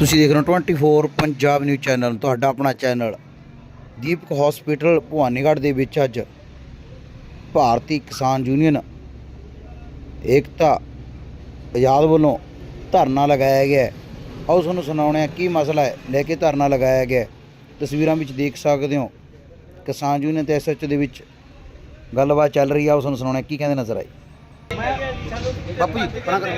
ਤੁਸੀਂ ਦੇਖ ਰਹੇ ਹੋ 24 ਪੰਜਾਬ ਨਿਊਜ਼ ਚੈਨਲ ਤੁਹਾਡਾ ਆਪਣਾ ਚੈਨਲ ਦੀਪਕ ਹਸਪੀਟਲ ਭਵਾਨੀਗੜ੍ਹ ਦੇ ਵਿੱਚ ਅੱਜ ਭਾਰਤੀ ਕਿਸਾਨ ਯੂਨੀਅਨ ਏਕਤਾ ਆਜ਼ਾਦ ਵੱਲੋਂ ਧਰਨਾ ਲਗਾਇਆ ਗਿਆ ਹੈ। ਆਓ ਤੁਹਾਨੂੰ ਸੁਣਾਉਣੇ ਆ ਕੀ ਮਸਲਾ ਹੈ ਲੈ ਕੇ ਧਰਨਾ ਲਗਾਇਆ ਗਿਆ। ਤਸਵੀਰਾਂ ਵਿੱਚ ਦੇਖ ਸਕਦੇ ਹੋ ਕਿਸਾਨ ਯੂਨੀਅਨ ਤੇ ਐਸਐਚ ਦੇ ਵਿੱਚ ਗੱਲਬਾਤ ਚੱਲ ਰਹੀ ਆ ਆਓ ਤੁਹਾਨੂੰ ਸੁਣਾਉਣੇ ਕੀ ਕਹਿੰਦੇ ਨਜ਼ਰ ਆਈ ਬਾਪੂ ਜੀ ਪਰਾਂ ਕਰੋ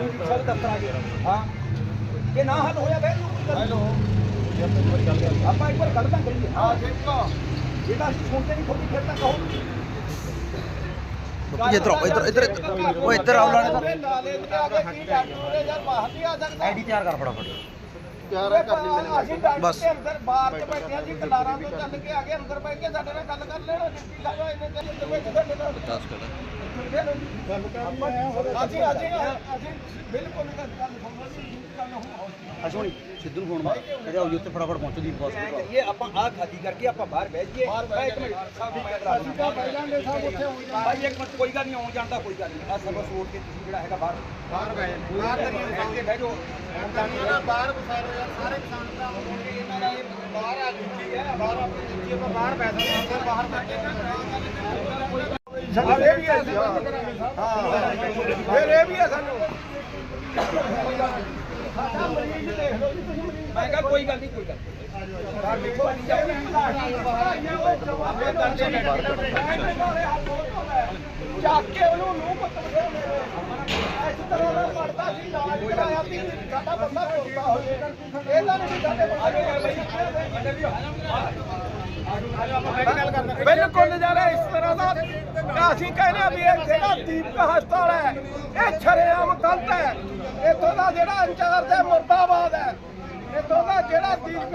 ਤੈਨੂੰ ਦਿੱਤਾ ਨਹੀਂ ਸੀ ਸਰ ਦਫਤਰ ਆ ਗਿਆ ਹਾਂ। ਇਹ ਨਾ ਹੱਲ ਹੋਇਆ ਬੈ ਹੈਲੋ ਆਪਾਂ ਇੱਕ ਵਾਰ ਗੱਲ ਤਾਂ ਕਰੀਏ ਹਾਂ ਦੇਖੋ ਇਹਦਾ ਅਸੀਂ ਸੁਣਦੇ ਨਹੀਂ ਥੋੜੀ ਫਿਰ ਤਾਂ ਕਹੋ। ਇੱਧਰ ਆਓ ਇੱਧਰ ਇੱਧਰ। ਉਹ ਇੱਧਰ ਆਓ ਲਾਣੇ ਤੇ। ਆ ਕੇ ਕੀ ਡਾਕਟਰ ਯਾਰ ਬਾਹਰ ਨਹੀਂ ਆ ਸਕਦਾ ਆਈਡੀ ਤਿਆਰ ਕਰ ਫਟਾਫਟ। ਤਿਆਰ ਕਰ ਲਈ ਅਸੀਂ ਡਾਕਟਰ ਬਸ। ਅੰਦਰ ਬਾਹਰ ਚ ਬੈਠੇ ਆ ਜੀ ਕਲਾਰਾਂ ਤੋਂ ਚੱਲ ਕੇ ਆ ਗਏ ਅੰਦਰ ਬੈਠ ਕੇ ਸਾਡੇ ਨਾਲ ਗੱਲ ਕਰ ਲੈਣਾ ਡਿਊਟੀ ਲਾ ਲਓ ਇਹਨੇ ਤੇ ਬੈਠ ਕੇ ਸਾਡੇ ਨਾਲ। 10 ਕਰ ਅਸੀਂ ਅਸੀਂ ਅਸੀਂ ਬਿਲਕੁਲ ਗੱਲ ਸਮਝੀ ਗੱਲ ਹੋ ਅਸ਼ੋਨੀ ਸਿੱਧੂ ਨੂੰ ਫੋਨ ਮਾਰ ਕਹਿੰਦੇ ਆਓ ਜੀ ਉੱਥੇ ਫਟਾਫਟ ਪਹੁੰਚੋ ਦੀ ਬਸ ਕਰੀਏ ਆਪਾਂ ਆ ਖਾਲੀ ਕਰਕੇ ਆਪਾਂ ਬਾਹਰ ਬਹਿ ਜਾਈਏ ਬਾਹਰ ਇੱਕ ਮਿੰਟ ਅਸੀਂ ਤਾਂ ਬਹਿ ਜਾਂਗੇ ਸਭ ਉੱਥੇ ਹੋ ਜਾਣਾ ਭਾਈ ਇੱਕ ਮਿੰਟ ਕੋਈ ਗੱਲ ਨਹੀਂ ਆਉਣ ਜਾਣ ਦਾ ਕੋਈ ਗੱਲ ਨਹੀਂ ਆ ਸਭ ਸੋਚ ਕੇ ਤੁਸੀਂ ਜਿਹੜਾ ਹੈਗਾ ਬਾਹਰ ਬਾਹਰ ਬਹਿ ਜਾਓ ਬਾਹਰ ਕਰੀਏ ਬੈਠ ਕੇ ਬਹਿ ਜਾਓ ਬਾਹਰ ਬਸਾਰੋ ਯਾਰ ਸਾਰੇ ਕਿਸਾਨ ਭਰਾ ਹੋਣਗੇ ਇਹਨਾਂ ਦਾ ਇਹ ਬਾਹਰ ਆ ਜੁੱਤੀ ਹੈ ਬਾਹਰ ਆ ਜੁੱਤੀ ਆਪਾਂ ਬਾਹਰ ਬਹਿ ਸਕਦੇ ਹਾਂ ਸਰ ਬਾਹਰ ਬੈਠ ਕੇ ਇਹ ਵੀ ਹੈ ਹਾਂ। ਫਿਰ ਇਹ ਵੀ ਹੈ ਸਾਨੂੰ। ਸਾਡਾ ਮਰੀਜ਼ ਦੇਖ ਲਓ ਜੀ ਤੁਸੀਂ ਮਰੀਜ਼ ਮੈਂ ਕਿਹਾ ਕੋਈ ਗੱਲ ਨਹੀਂ ਕੋਈ ਗੱਲ ਚੱਕ ਕੇ ਉਹਨੂੰ ਨੂੰ ਪੱਤਰ ਇਸ ਤਰ੍ਹਾਂ ਦਾ ਪੜਦਾ ਸੀ ਇਲਾਜ ਕਰਾਇਆ ਸੀ ਸਾਡਾ ਬੰਦਾ ਬੋਲਦਾ ਹੋਵੇ। ਇਹਦਾ ਨਹੀਂ ਸਾਡੇ ਬਿਲਕੁਲ ਨਜ਼ਾਰਾ ਇਸ ਤਰ੍ਹਾਂ ਦਾ। ਅਸੀਂ ਕਹਿੰਦੇ ਆ ਵੀ ਇਹ ਜਿਹੜਾ ਦੀਪਕ ਹਸਪਤਾਲ ਹੈ, ਇਹ ਛਰੇਆਮ ਗਲਤ ਹੈ। ਇੱਥੋਂ ਦਾ ਜਿਹੜਾ ਇੰਚਾਰਜ ਹੈ, ਮੁਰਦਾਬਾਦ ਹੈ। ਇੱਥੋਂ ਦਾ ਜਿਹੜਾ ਦੀਪਕ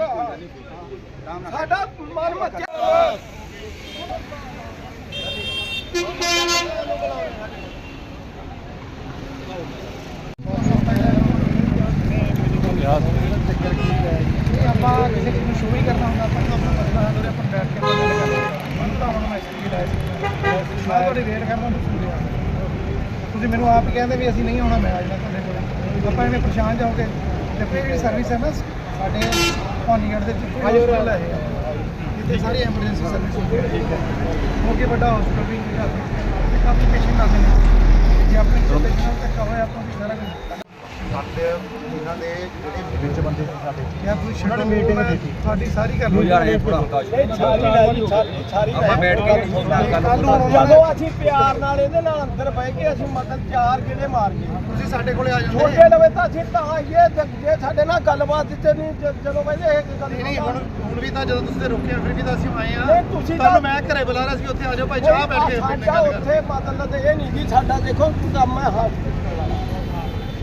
ਸਾਡਾ ਮਨ ਮੱਚਿਆ। ਆਪਾਂ ਕਿਸੇ ਨੂੰ ਸ਼ੋਅ ਹੀ ਕਰਨਾ ਹੁੰਦਾ ਆਪਾਂ ਨੂੰ ਆਪਣਾ ਮਸਲਾ ਹੱਲ ਹੋ ਰਿਹਾ ਆਪਾਂ ਬੈਠ ਕੇ ਗੱਲ ਕਰਦੇ ਹਾਂ ਤਾਂ ਹੁਣ ਮੈਸੇਜ ਲਾਇਆ ਸੀ ਮੈਂ ਤੁਹਾਡੀ ਵੇਟ ਕਰਨਾ ਤੁਸੀਂ ਸੁਣ ਰਿਹਾ ਤੁਸੀਂ ਮੈਨੂੰ ਆਪ ਕਹਿੰਦੇ ਵੀ ਅਸੀਂ ਨਹੀਂ ਆਉਣਾ ਮੈਂ ਆ ਜਾਣਾ ਤੁਹਾਡੇ ਕੋਲ। ਆਪਾਂ ਐਵੇਂ ਪਰੇਸ਼ਾਨ ਜਾਓਗੇ ਤੇ ਫਿਰ ਜਿਹੜੀ ਸਰਵਿਸ ਹੈ ਨਾ ਸਾਡੇ ਭਾਨੀਗੜ੍ਹ ਦੇ ਵਿੱਚ ਹਸਪਤਾਲ ਹੈ। ਜਿੱਥੇ ਸਾਰੀ ਐਮਰਜੈਂਸੀ ਸਰਵਿਸ ਹੁੰਦੀ ਹੈ। ਠੀਕ ਹੈ। ਕਿਉਂਕਿ ਵੱਡਾ ਹਸਪਤਾਲ ਵੀ ਕਾਫੀ ਪੇਸ਼ੈਂਟ ਆਉਂਦੇ ਨੇ। ਜੇ ਆਪਣੀ ਪੇਸ਼ੈਂਟ ਤੱਕ ਹੋਇਆ ਆਪਾਂ ਨੂੰ ਸਾਰਾ ਕੁਝ। ਸਾਡੇ ਇਹਨਾਂ ਦੇ ਜਿਹੜੇ ਵਿੱਚ ਬੰਦੇ ਸੀ ਸਾਡੇ। ਯਾਰ ਤੁਸੀਂ ਛੱਡੋ meeting ਕੀਤੀ। ਤੁਹਾਡੀ ਸਾਰੀ ਕਰ ਲਓ ਯਾਰ ਇਹ ਬੜਾ ਹੁੰਦਾ ਸਾਰੀ ਲੈ ਸਾਰੀ ਸਾਰੀ ਆਪਾਂ ਬੈਠ ਕੇ ਗੱਲ ਜਦੋਂ ਅਸੀਂ ਪਿਆਰ ਨਾਲ ਇਹਦੇ ਨਾਲ ਅੰਦਰ ਬਹਿ ਕੇ ਅਸੀਂ ਮਤਲਬ ਚਾਰ ਜਿਹੜੇ ਮਾਰ ਗਏ। ਤੁਸੀਂ ਸਾਡੇ ਕੋਲੇ ਆ ਜਾਂਦੇ ਛੋਟੇ ਲਵੇ ਤਾਂ ਅਸੀਂ ਤਾਂ ਆਈਏ ਜੇ ਸਾਡੇ ਨਾਲ ਗੱਲਬਾਤ ਤੇ ਨਹੀਂ ਜਦੋਂ ਕਹਿੰਦੇ ਇਹ ਗੱਲ ਨਹੀਂ ਨਹੀਂ ਹੁਣ ਹੁਣ ਵੀ ਤਾਂ ਜਦੋਂ ਤੁਸੀਂ ਰੋਕਿਆ ਫਿਰ ਵੀ ਤਾਂ ਅਸੀਂ ਆਏ ਆ। ਨਹੀਂ, ਤੁਸੀਂ ਤੁਹਾਨੂੰ ਤਾਂ- ਮੈਂ ਘਰੇ ਬੁਲਾ ਰਿਹਾ ਸੀ ਉੱਥੇ ਆ ਜਾਓ ਭਾਈ ਚਾਹ ਬੈਠ ਕੇ ਸਾਡਾ ਉੱਥੇ ਮਤਲਬ ਇਹ ਨਹੀਂ ਜੀ ਸਾਡਾ ਦੇਖੋ ਕੰਮ ਹੈ ਹਾਂ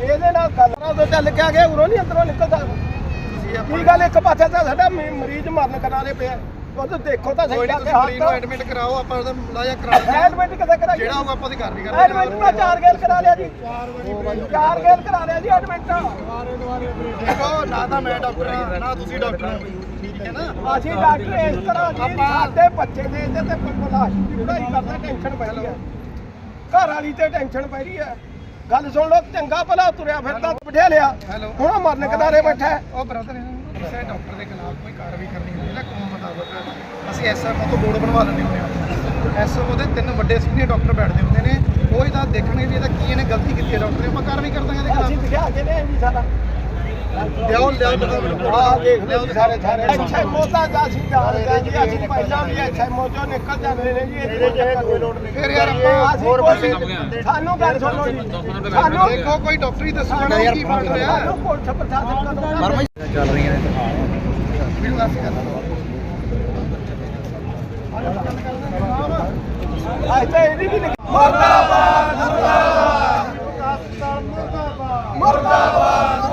ਇਹਦੇ ਨਾਲ ਗੱਲਾਂ ਤੋਂ ਚੱਲ ਕੇ ਆ ਗਏ ਉਰੋਂ ਨਹੀਂ ਅੰਦਰੋਂ ਨਿਕਲਦਾ। ਤੁਸੀਂ ਕੀ ਗੱਲ ਇੱਕ ਪਾਸੇ ਤਾਂ ਸਾਡਾ ਮ- ਮਰੀਜ਼ ਮਰਨ ਕਰਾਰੇ ਪਿਆ ਉਹ ਤਾਂ ਦੇਖੋ ਤਾਂ ਕੋਈ ਸਹੀ ਨਹੀਂ ਜਾ ਕੇ ਤੁਸੀਂ ਮਰੀਜ਼ ਨੂੰ ਹੱਥ ਐਡਮਿਟ ਕਰਾਓ ਆਪਾਂ ਉਹਦਾ ਮੁਲਾਜ਼ਾ ਕਰਾ ਦਿੰਦੇ ਐਡਮਿਟ ਕਿੱਥੇ ਕਰਾਈਏ ਜਿਹੜਾ ਹੋਊਗਾ ਆਪਾਂ ਉਹਦੀ ਕਾਰਵਾਈ ਐਡਮਿਟ ਤਾਂ ਚਾਰ ਗੇਲ ਕਰਾ ਲਿਆ ਜੀ। ਚਾਰ ਗੇਲ ਕਰਾ ਲਿਆ ਜੀ ਐਡਮਿਟ ਦੇਖੋ ਨਾ ਤਾਂ ਮੈਂ ਡਾਕਟਰ ਹਾਂ ਨਾ ਤੁਸੀਂ ਡਾਕਟਰ ਹੋ। ਠੀਕ ਹੈ ਨਾ? ਅਸੀਂ ਡਾਕਟਰ ਇਸ ਤਰ੍ਹਾਂ ਜੀ ਸਾਡੇ ਬੱਚੇ ਦੇ ਇਹਦੇ ਤੇ ਪਲਾਸ਼ ਦੀ ਪੜਾਈ ਕਰਦਾ ਟੈਨਸ਼ਨ ਪੈ ਰਹੀ ਹੈ। ਘਰ ਵਾਲੀ ਤੇ ਟੈਨਸ਼ਨ ਪੈ ਰਹੀ ਹੈ। ਗੱਲ ਸੁਣ ਲਓ ਚੰਗਾ ਭਲਾ ਤੁਰਿਆ ਫਿਰਦਾ ਬਿਠਾ ਲਿਆ. ਹੁਣ ਮਰਨ ਕਿਨਾਰੇ ਬੈਠਾ। ਉਹ ਬ੍ਰਦਰ ਕਿਸੇ ਡਾਕਟਰ ਦੇ ਖਿਲਾਫ ਕੋਈ ਕਾਰਵਾਈ ਕਰਨੀ ਹੁੰਦੀ ਹੈ ਨਾ ਕਾਨੂੰਨ ਮੁਤਾਬਕ ਅਸੀਂ ਐਸਐਮਓ ਤੋਂ ਬੋਰਡ ਬਣਵਾ ਲੈਂਦੇ ਹੁੰਦੇ ਹਾਂ। ਐਸਐਮਓ ਦੇ ਤਿੰਨ ਵੱਡੇ ਸੀਨੀਅਰ ਡਾਕਟਰ ਬੈਠਦੇ ਹੁੰਦੇ ਨੇ ਉਹ ਤਾਂ ਦੇਖਣਗੇ ਵੀ ਇਹਦਾ ਕੀ ਇਹਨੇ ਗਲਤੀ ਕੀਤੀ ਹੈ ਡਾਕਟਰ ਨੇ ਆਪਾਂ ਕਾਰਵਾਈ ਕਰ ਦਾਂਗੇ ਇਹਦੇ ਅਸੀਂ ਖਿਲਾਫ। ਦਿਖਾ ਕੇ ਲਿਆਏ ਜੀ ਸਾਰਾ ਲਿਆਓ ਲਿਆਓ ਦਿਖਾਓ ਆਹ ਦੇਖ ਲਓ ਜੀ ਸਾਰੇ ਸਾਰੇ। ਐਚਐਮਓ ਤਾਂ ਅਸੀਂ ਜਾਣਦੇ ਜੀ ਅਸੀਂ ਪਹਿਲਾਂ ਵੀ ਐਚਐਮਓ ਚੋਂ ਨਿਕਲ ਜਾਂਦੇ ਨੇ ਜੀ ਇਹਦੇ ਚ ਕੋਈ ਲੋੜ ਨਹੀਂ। ਫਿਰ ਯਾਰ ਆਪਾਂ ਅਸੀਂ ਕੋਈ ਸਾਨੂੰ ਗੱਲ ਸੁਣੋ ਜੀ। ਸਾਨੂੰ ਦੇਖੋ ਕੋਈ ਡਾਕਟਰ ਦੱਸੂਗਾ ਨਾ ਕੀ ਫੜ ਰਿਹਾ ਸਾਨੂੰ ਪੁਲਿਸ ਪ੍ਰਸ਼ਾਸਨ ਕਦੋਂ ਵਰਮਾ ਜੀ ਚੱਲ ਰਹੀਆਂ ਨੇ। ਵੀਡੀਓ ਦੱਸ ਕਰ ਅੱਜ ਤਾਂ ਇਹਦੀ ਵੀ ਮੁਰਦਾਬਾਦ ਮੁਰਦਾਬਾਦ। ਮੁਰਦਾਬਾਦ ਮੁਰਦਾਬਾਦ।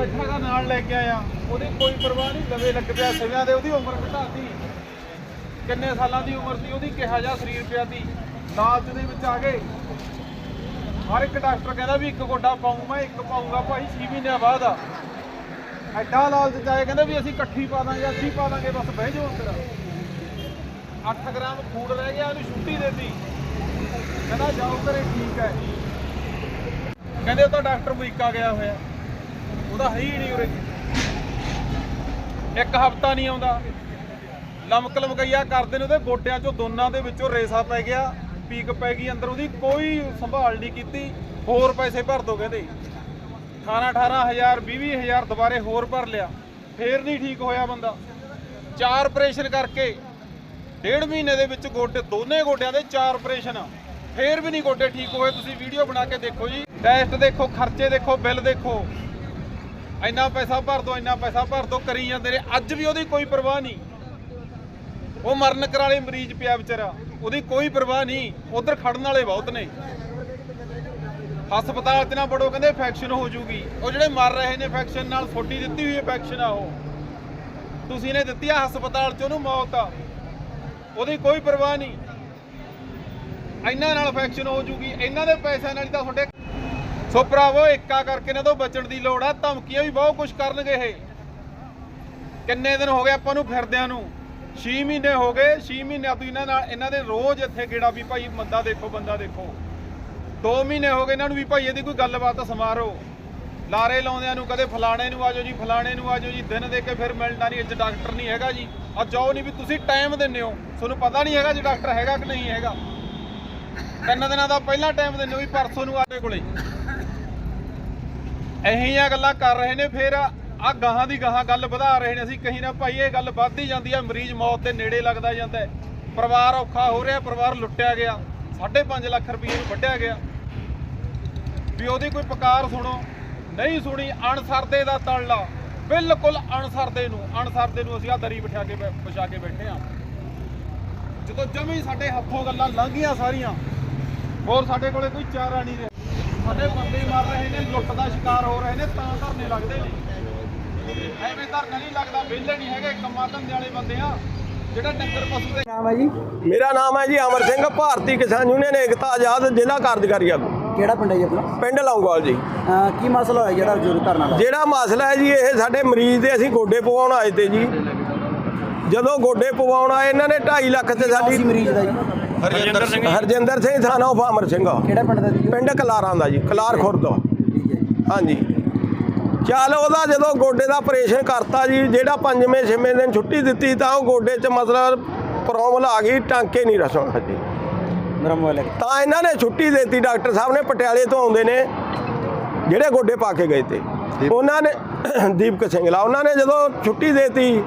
ਉਹ ਨਾਲ ਲੈ ਕੇ ਆਇਆ। ਉਹਦੀ ਕੋਈ ਪਰਵਾਹ ਨਹੀਂ, ਲਵੇ ਲੱਗ ਪਿਆ ਸਿਵਿਆਂ ਦੇ, ਉਹਦੀ ਉਮਰ ਘਟਾਤੀ। ਕਿੰਨੇ ਸਾਲਾਂ ਦੀ ਉਮਰ ਸੀ, ਉਹਦੀ ਕਿਹਾ ਜਾ ਸਰੀਰ ਪਿਆ ਦੀ ਲਾਲਚ ਦੇ ਵਿੱਚ ਆ ਗਏ। ਹਰ ਇੱਕ ਡਾਕਟਰ ਕਹਿੰਦਾ ਵੀ ਇੱਕ ਗੋਡਾ ਪਾਉਂ ਮੈਂ ਇੱਕ ਪਾਉਂਗਾ ਭਾਈ 6 ਮਹੀਨਿਆਂ ਬਾਅਦ ਆ। ਐਡਾ ਲਾਲਚ ਚ ਆਏ ਵੀ ਅਸੀਂ ਇਕੱਠੀ ਪਾ ਦਾਂਗੇ ਅਸੀਂ ਪਾ ਦਾਂਗੇ, ਬਸ ਬਹਿ ਜਾਓ ਅੰਦਰ। 8 ਗ੍ਰਾਮ ਫੂਡ ਰਹਿ ਗਿਆ, ਉਹਨੂੰ ਛੁੱਟੀ ਦੇਤੀ। ਕਹਿੰਦਾ, ਜਾਓ ਘਰੇ, ਠੀਕ ਹੈ। ਕਹਿੰਦੇ, ਉਹ ਤਾਂ ਡਾਕਟਰ ਅਮਰੀਕਾ ਗਿਆ ਹੋਇਆ। ਉਹਦਾ ਹੈ ਹੀ ਨਹੀਂ ਉਰੇ। ਇੱਕ ਹਫਤਾ ਨਹੀਂ ਆਉਂਦਾ। ਲਮਕ ਲਮਕਈਆ ਕਰਦੇ ਨੇ ਉਹਦੇ ਗੋਡਿਆਂ ਚੋਂ ਦੋਨਾਂ ਦੇ ਵਿੱਚੋਂ ਰੇਸਾ ਪੈ ਗਿਆ, ਪੀਕ ਪੈ ਗਈ ਅੰਦਰ ਉਹਦੀ ਕੋਈ ਸੰਭਾਲ ਨਹੀਂ ਕੀਤੀ, ਹੋਰ ਪੈਸੇ ਭਰ ਦੋ ਕਹਿੰਦੇ। 18 18000 20000 ਦੁਬਾਰੇ ਹੋਰ ਭਰ ਲਿਆ। ਫੇਰ ਨਹੀਂ ਠੀਕ ਹੋਇਆ ਬੰਦਾ। ਚਾਰ ਆਪਰੇਸ਼ਨ ਕਰਕੇ ਡੇਢ ਮਹੀਨੇ ਦੇ ਵਿੱਚ ਗੋਡੇ, ਦੋਨੇ ਗੋਡਿਆਂ ਦੇ ਚਾਰ ਆਪਰੇਸ਼ਨ ਫੇਰ ਵੀ ਨਹੀਂ ਗੋਡੇ ਠੀਕ ਹੋਏ। ਤੁਸੀਂ ਵੀਡੀਓ ਬਣਾ ਕੇ ਦੇਖੋ ਜੀ। ਟੈਸਟ ਦੇਖੋ, ਖਰਚੇ ਦੇਖੋ, ਬਿੱਲ ਦੇਖੋ। ਇੰਨਾ ਪੈਸਾ ਭਰ ਦੋ, ਇੰਨਾ ਪੈਸਾ ਭਰ ਦੋ, ਕਰੀ ਜਾਂਦੇ ਨੇ ਅੱਜ ਵੀ ਉਹਦੀ ਕੋਈ ਪਰਵਾਹ ਨਹੀਂ। ਉਹ ਮਰਨ ਕਰਾਲੇ ਮਰੀਜ਼ ਪਿਆ ਵਿਚਾਰਾ। ਉਹਦੀ ਕੋਈ ਪਰਵਾਹ ਨਹੀਂ। ਉਧਰ ਖੜਨ ਵਾਲੇ ਬਹੁਤ ਨੇ। ਹਸਪਤਾਲ 'ਚ ਨਾ ਬੜੋ ਕਹਿੰਦੇ ਇਨਫੈਕਸ਼ਨ ਹੋ ਜੂਗੀ। ਉਹ ਜਿਹੜੇ ਮਰ ਰਹੇ ਨੇ ਇਨਫੈਕਸ਼ਨ ਨਾਲ ਫੋਟੀ ਦਿੱਤੀ ਹੋਈ ਇਨਫੈਕਸ਼ਨ ਆ ਉਹ। ਤੁਸੀਂ ਨੇ ਦਿੱਤੀ ਆ ਹਸਪਤਾਲ 'ਚ, ਉਹਨੂੰ ਮੌਤ ਆ। ਉਹਦੀ ਕੋਈ ਪਰਵਾਹ ਨਹੀਂ। ਇਹਨਾਂ ਨਾਲ ਇਨਫੈਕਸ਼ਨ ਹੋ ਜੂਗੀ। ਇਹਨਾਂ ਦੇ ਪੈਸਿਆਂ ਨਾਲ ਹੀ ਤਾਂ ਤੁਹਾਡੇ ਸੋ ਭਰਾਵੋ, ਏਕਾ ਕਰਕੇ ਇਹਨਾਂ ਤੋਂ ਬਚਣ ਦੀ ਲੋੜ ਆ। ਧਮਕੀਆਂ ਵੀ ਬਹੁਤ ਕੁਝ ਕਰਨਗੇ ਇਹ। ਕਿੰਨੇ ਦਿਨ ਹੋ ਗਏ ਆਪਾਂ ਨੂੰ ਫਿਰਦਿਆਂ ਨੂੰ? 6 ਮਹੀਨੇ ਹੋ ਗਏ 6 ਮਹੀਨਿਆਂ ਤੋਂ ਇਹਨਾਂ ਨਾਲ ਇਹਨਾਂ ਦੇ ਰੋਜ਼ ਇੱਥੇ ਗੇੜਾ ਵੀ ਭਾਈ ਬੰਦਾ ਦੇਖੋ ਬੰਦਾ ਦੇਖੋ। 2 ਮਹੀਨੇ ਹੋ ਗਏ ਇਹਨਾਂ ਨੂੰ ਵੀ ਭਾਈ ਇਹਦੀ ਕੋਈ ਗੱਲਬਾਤ ਸਮਾਰੋ। ਲਾਰੇ ਲਾਉਂਦਿਆਂ ਨੂੰ ਕਦੇ ਫਲਾਣੇ ਨੂੰ ਆਜੋ ਜੀ, ਫਲਾਣੇ ਨੂੰ ਆਜੋ ਜੀ, ਦਿਨ ਦੇ ਕੇ ਫਿਰ ਮਿਲਣਾ ਨਹੀਂ ਅੱਜ ਡਾਕਟਰ ਨਹੀਂ ਹੈਗਾ ਜੀ। ਆ ਜਾਓ ਨਹੀਂ ਵੀ ਤੁਸੀਂ ਟਾਈਮ ਦਿੰਦੇ ਹੋ। ਤੁਹਾਨੂੰ ਪਤਾ ਨਹੀਂ ਹੈਗਾ ਜੀ ਡਾਕਟਰ ਹੈਗਾ ਕਿ ਨਹੀਂ ਹੈਗਾ। ਤਿੰਨ ਦਿਨਾਂ ਦਾ ਪਹਿਲਾਂ ਟਾਈਮ ਦਿੰਦੇ ਹੋ ਵੀ ਪਰਸੋਂ ਨੂੰ ਆਡੇ ਕੋਲੇ। ਇਹੀਆਂ ਗੱਲਾਂ ਕਰ ਰਹੇ ਨੇ, ਫਿਰ ਆ ਗਾਹਾਂ ਦੀ ਗਾਹਾਂ ਗੱਲ ਵਧਾ ਰਹੇ ਨੇ ਅਸੀਂ, ਕਹੀ ਨਾ ਭਾਈ ਇਹ ਗੱਲ ਵੱਧਦੀ ਜਾਂਦੀ ਹੈ ਮਰੀਜ਼ ਮੌਤ ਦੇ ਨੇੜੇ ਲੱਗਦਾ ਜਾਂਦਾ ਪਰਿਵਾਰ ਔਖਾ ਹੋ ਰਿਹਾ, ਪਰਿਵਾਰ ਲੁੱਟਿਆ ਗਿਆ 5.5 ਲੱਖ ਰੁਪਏ ਨੂੰ ਵੱਢਿਆ ਗਿਆ। ਵੀ ਉਹਦੀ ਕੋਈ ਪੁਕਾਰ ਸੁਣੋ, ਨਹੀਂ ਸੁਣੀ, ਅਣਸਰਦੇ ਦਾ ਤੜਲਾ, ਬਿਲਕੁਲ ਅਣਸਰਦੇ ਨੂੰ ਅਣਸਰਦੇ ਨੂੰ ਅਸੀਂ ਆ ਦਰੀ ਬਿਠਾ ਕੇ ਬੈ- ਵਿਛਾ ਕੇ ਬੈਠੇ ਆ ਜਦੋਂ ਜਮੀ ਸਾਡੇ ਹੱਥੋਂ ਗੱਲਾਂ ਲੰਘੀਆਂ ਸਾਰੀਆਂ, ਹੋਰ ਸਾਡੇ ਕੋਲੇ ਕੋਈ ਚਾਰਾ ਨਹੀਂ ਰਿਹਾ। ਸਾਡੇ ਬੰਦੇ ਮਰ ਰਹੇ ਨੇ ਲੁੱਟ ਦਾ ਸ਼ਿਕਾਰ ਹੋ ਰਹੇ ਨੇ ਤਾਂ ਧਰਨੇ ਲੱਗਦੇ ਨੇ। ਐਵੇਂ ਧਰਨਾ ਨਹੀਂ ਲੱਗਦਾ ਵਿਹਲੇ ਨਹੀਂ ਹੈਗੇ ਕੰਮਾਂ ਧੰਦੇ ਵਾਲੇ ਬੰਦੇ ਆ ਜਿਹੜਾ ਡੰਗਰ ਪਸ਼ੂ ਦੇ ਨਾਮ ਹੈ ਜੀ? ਮੇਰਾ ਨਾਮ ਹੈ ਜੀ ਅਮਰ ਸਿੰਘ ਭਾਰਤੀ ਕਿਸਾਨ ਯੂਨੀਅਨ ਏਕਤਾ ਆਜ਼ਾਦ ਜ਼ਿਲ੍ਹਾ ਕਾਰਜਕਾਰੀ ਆਗੂ। ਕਿਹੜਾ ਪਿੰਡ ਹੈ ਜੀ ਆਪਣਾ? ਪਿੰਡ ਲੌਂਗਵਾਲ ਜੀ। ਕੀ ਮਸਲਾ ਹੋਇਆ ਜਿਹੜਾ ਜ਼ਰੂਰ ਧਰਨਾ ਲਾਇਆ? ਜਿਹੜਾ ਮਸਲਾ ਹੈ ਜੀ ਇਹ ਸਾਡੇ ਮਰੀਜ਼ ਦੇ ਅਸੀਂ ਗੋਡੇ ਪਵਾਉਣ ਆਏ ਤੇ ਜੀ। ਜਦੋਂ ਗੋਡੇ ਪਵਾਉਣ ਆਏ ਇਹਨਾਂ ਨੇ 2.5 ਲੱਖ ਤੇ ਸਾਡੀ ਮਰੀਜ਼ ਦਾ ਜੀ? ਹਰਜਿੰਦਰ ਸਿੰਘ ਹਰਜਿੰਦਰ ਸਿੰਘ ਥਾਣਾ ਉਫ ਅਮਰ ਸਿੰਘ। ਕਿਹੜਾ ਪਿੰਡ ਦਾ ਜੀ? ਪਿੰਡ ਕਲਾਰਾਂ ਦਾ ਜੀ ਕਲਾਰ ਖੁਰਦ। ਠੀਕ ਹੈ ਜੀ। ਹਾਂਜੀ। ਚੱਲ ਉਹਦਾ ਜਦੋਂ ਗੋਡੇ ਦਾ ਆਪਰੇਸ਼ਨ ਕਰਤਾ ਜੀ ਜਿਹੜਾ ਪੰਜਵੇਂ ਛੇਵੇਂ ਦਿਨ ਛੁੱਟੀ ਦਿੱਤੀ ਤਾਂ ਉਹ ਗੋਡੇ 'ਚ ਮਤਲਬ ਪ੍ਰੋਬਲਮ ਆ ਗਈ ਟਾਂਕੇ ਨਹੀਂ ਰਸਣ ਜੀ ਮੇਰਾ ਮੋਬਾਈਲ ਹੈ ਤਾਂ ਇਹਨਾਂ ਨੇ ਛੁੱਟੀ ਦਿੱਤੀ ਡਾਕਟਰ ਸਾਹਿਬ ਨੇ ਪਟਿਆਲੇ ਤੋਂ ਆਉਂਦੇ ਨੇ ਜਿਹੜੇ ਗੋਡੇ ਪਾ ਕੇ ਗਏ ਤੇ। ਉਹਨਾਂ ਨੇ ਦੀਪਕ ਸਿੰਘਲਾ ਉਹਨਾਂ ਨੇ ਜਦੋਂ ਛੁੱਟੀ ਦੇਤੀ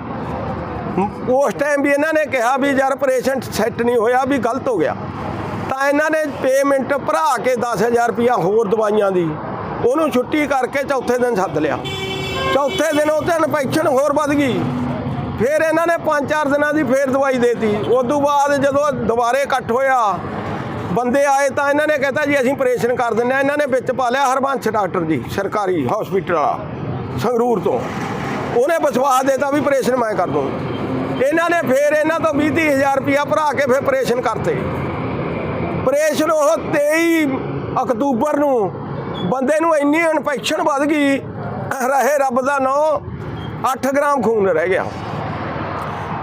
ਉਸ ਟਾਈਮ ਵੀ ਇਹਨਾਂ ਨੇ ਕਿਹਾ ਵੀ ਯਾਰ ਆਪਰੇਸ਼ਨ ਸੈੱਟ ਨਹੀਂ ਹੋਇਆ ਵੀ ਗਲਤ ਹੋ ਗਿਆ। ਤਾਂ ਇਹਨਾਂ ਨੇ ਪੇਮੈਂਟ ਭਰਾ ਕੇ 10000 ਰੁਪਇਆ ਹੋਰ ਦਵਾਈਆਂ ਦੀ, ਉਹਨੂੰ ਛੁੱਟੀ ਕਰਕੇ ਚੌਥੇ ਦਿਨ ਸੱਦ ਲਿਆ। ਚੌਥੇ ਦਿਨ ਉਹ ਤੇ ਇਨਫੈਕਸ਼ਨ ਹੋਰ ਵੱਧ ਗਈ। ਫਿਰ ਇਹਨਾਂ ਨੇ 5-4 ਦਿਨਾਂ ਦੀ ਫੇਰ ਦਵਾਈ ਦੇਤੀ। ਉਸ ਤੋਂ ਬਾਅਦ ਜਦੋਂ ਦੁਬਾਰੇ ਇਕੱਠ ਹੋਇਆ, ਬੰਦੇ ਆਏ ਤਾਂ ਇਹਨਾਂ ਨੇ ਕਹਿਤਾ ਜੀ ਅਸੀਂ ਆਪਰੇਸ਼ਨ ਕਰ ਦਿੰਦੇ ਆ ਇਹਨਾਂ ਨੇ ਵਿੱਚ ਪਾ ਲਿਆ ਹਰਬੰਸ ਡਾਕਟਰ ਜੀ, ਸਰਕਾਰੀ ਹਸਪੀਟਲ ਸੰਗਰੂਰ ਤੋਂ। ਉਹਨੇ ਵਿਸ਼ਵਾਸ ਦੇਤਾ ਵੀ ਆਪਰੇਸ਼ਨ ਮੈਂ ਕਰ ਦੂੰਗਾ ਇਹਨਾਂ ਨੇ ਫੇਰ ਇਹਨਾਂ ਤੋਂ 20 ਹਜ਼ਾਰ ਰੁਪਇਆ ਭਰਾ ਕੇ ਫੇਰ ਆਪਰੇਸ਼ਨ ਕਰਤੇ। ਆਪਰੇਸ਼ਨ ਉਹ 23 ਅਕਤੂਬਰ ਨੂੰ ਬੰਦੇ ਨੂੰ ਇੰਨੀ ਇਨਫੈਕਸ਼ਨ ਵੱਧ ਗਈ ਰਹੇ ਰੱਬ ਦਾ ਨਾਂ 8 ਗ੍ਰਾਮ ਖੂਨ ਰਹਿ ਗਿਆ।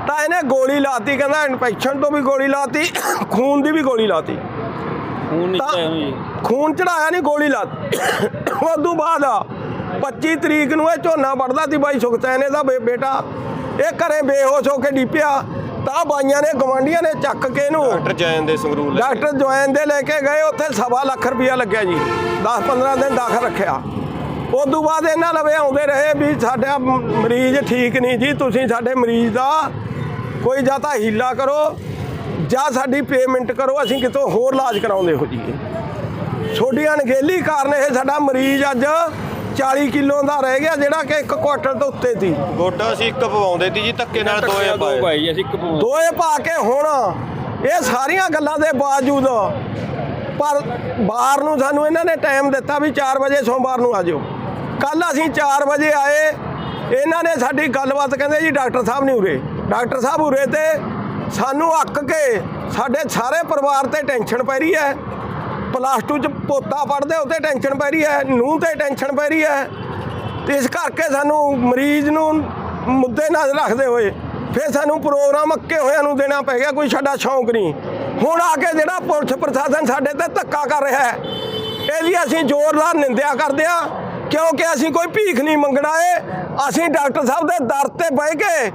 ਤਾਂ ਇਹਨੇ ਗੋਲੀ ਲਾਤੀ ਕਹਿੰਦਾ ਇਨਫੈਕਸ਼ਨ ਤੋਂ ਵੀ ਗੋਲੀ ਲਾਤੀ ਖੂਨ ਦੀ ਵੀ ਗੋਲੀ ਲਾਤੀ। ਖੂਨ ਨਹੀਂ ਖੂਨ ਚੜਾਇਆ ਨਹੀਂ ਗੋਲੀ ਲਾਤੀ। ਉਸ ਤੋਂ ਬਾਅਦ 25 ਤਰੀਕ ਨੂੰ ਇਹ ਝੋਨਾ ਵੜਦਾ ਸੀ ਬਾਈ ਸੁਖਚੈਨ ਇਹਦਾ ਬੇਟਾ ਇਹ ਘਰੇ ਬੇਹੋਸ਼ ਹੋ ਕੇ ਡਿੱਪਿਆ ਤਾਂ ਬਾਈਆਂ ਨੇ ਗਵਾਂਡੀਆਂ ਨੇ ਚੱਕ ਕੇ ਇਹਨੂੰ ਡਾਕਟਰ ਜੈਨ ਦੇ ਸੰਗਰੂਰ ਡਾਕਟਰ ਜੋਇਨ ਦੇ ਲੈ ਕੇ ਗਏ ਉੱਥੇ ਸਵਾ ਲੱਖ ਰੁਪਇਆ ਲੱਗਿਆ ਜੀ 10-15 ਦਿਨ ਦਾਖਲ ਰੱਖਿਆ। ਉਦੋਂ ਬਾਅਦ ਇਹਨਾਂ ਲਵੇ ਆਉਂਦੇ ਰਹੇ ਵੀ ਸਾਡਾ ਮਰੀਜ਼ ਠੀਕ ਨਹੀਂ ਜੀ ਤੁਸੀਂ ਸਾਡੇ ਮਰੀਜ਼ ਦਾ ਕੋਈ ਜਾਂ ਤਾਂ ਹੀਲਾ ਕਰੋ ਜਾਂ ਸਾਡੀ ਪੇਮੈਂਟ ਕਰੋ ਅਸੀਂ ਕਿਤੋਂ ਹੋਰ ਇਲਾਜ ਕਰਾਉਂਦੇ ਹੋ ਜੀ। ਛੋਟੀ ਅਣਗਹਿਲੀ ਕਾਰਨ ਇਹ ਸਾਡਾ ਮਰੀਜ਼ ਅੱਜ 40 ਕਿਲੋ ਦਾ ਰਹਿ ਗਿਆ ਜਿਹੜਾ ਕਿ ਇੱਕ ਕੁਆਟਰ ਤੋਂ ਉੱਤੇ ਸੀ। ਗੋਡਾ ਅਸੀਂ ਇੱਕ ਪਵਾਉਂਦੇ ਸੀ ਜੀ ਧੱਕੇ ਨਾਲ ਦੋਏ ਪਾਏ। ਭਾਈ ਅਸੀਂ ਇੱਕ ਦੋਏ ਪਾ ਕੇ ਹੁਣ ਇਹ ਸਾਰੀਆਂ ਗੱਲਾਂ ਦੇ ਬਾਵਜੂਦ ਪਰ ਬਾਹਰ ਨੂੰ ਸਾਨੂੰ ਇਹਨਾਂ ਨੇ ਟਾਈਮ ਦਿੱਤਾ ਵੀ 4 ਵਜੇ ਸੋਮਵਾਰ ਨੂੰ ਆ ਜਾਓ। ਕੱਲ ਅਸੀਂ 4 ਵਜੇ ਆਏ ਇਹਨਾਂ ਨੇ ਸਾਡੀ ਗੱਲਬਾਤ ਕਹਿੰਦੇ ਜੀ ਡਾਕਟਰ ਸਾਹਿਬ ਨਹੀਂ ਉਰੇ। ਡਾਕਟਰ ਸਾਹਿਬ ਉਰੇ ਤੇ ਸਾਨੂੰ ਅੱਕ ਕੇ ਸਾਡੇ ਸਾਰੇ ਪਰਿਵਾਰ ਤੇ ਟੈਨਸ਼ਨ ਪੈ ਰਹੀ ਹੈ। ਪਲੱਸ 2 ਚ ਪੋਤਾ ਪੜਦੇ ਉੱਤੇ ਟੈਨਸ਼ਨ ਪੈ ਰਹੀ ਹੈ, ਨੂੰਹ ਤੇ ਟੈਨਸ਼ਨ ਪੈ ਰਹੀ ਹੈ। ਤੇ ਇਸ ਕਰਕੇ ਸਾਨੂੰ ਮਰੀਜ਼ ਨੂੰ ਮੁੱਦੇ ਨਾਲ ਰੱਖਦੇ ਹੋਏ ਫਿਰ ਸਾਨੂੰ ਪ੍ਰੋਗਰਾਮ ਅੱਕੇ ਹੋਇਆਂ ਨੂੰ ਦੇਣਾ ਪੈ ਗਿਆ, ਕੋਈ ਸਾਡਾ ਸ਼ੌਂਕ ਨਹੀਂ। ਹੁਣ ਆ ਕੇ ਜਿਹੜਾ ਪੁਲਿਸ ਪ੍ਰਸ਼ਾਸਨ ਸਾਡੇ ਤੇ ਧੱਕਾ ਕਰ ਰਿਹਾ ਹੈ, ਇਹਦੀ ਅਸੀਂ ਜ਼ੋਰਦਾਰ ਨਿੰਦਿਆ ਕਰਦੇ ਆ ਕਿਉਂਕਿ ਅਸੀਂ ਕੋਈ ਭੀਖ ਨਹੀਂ ਮੰਗਣਾ ਏ ਅਸੀਂ ਡਾਕਟਰ ਸਾਹਿਬ ਦੇ ਦਰ ਤੇ ਬਹਿ ਕੇ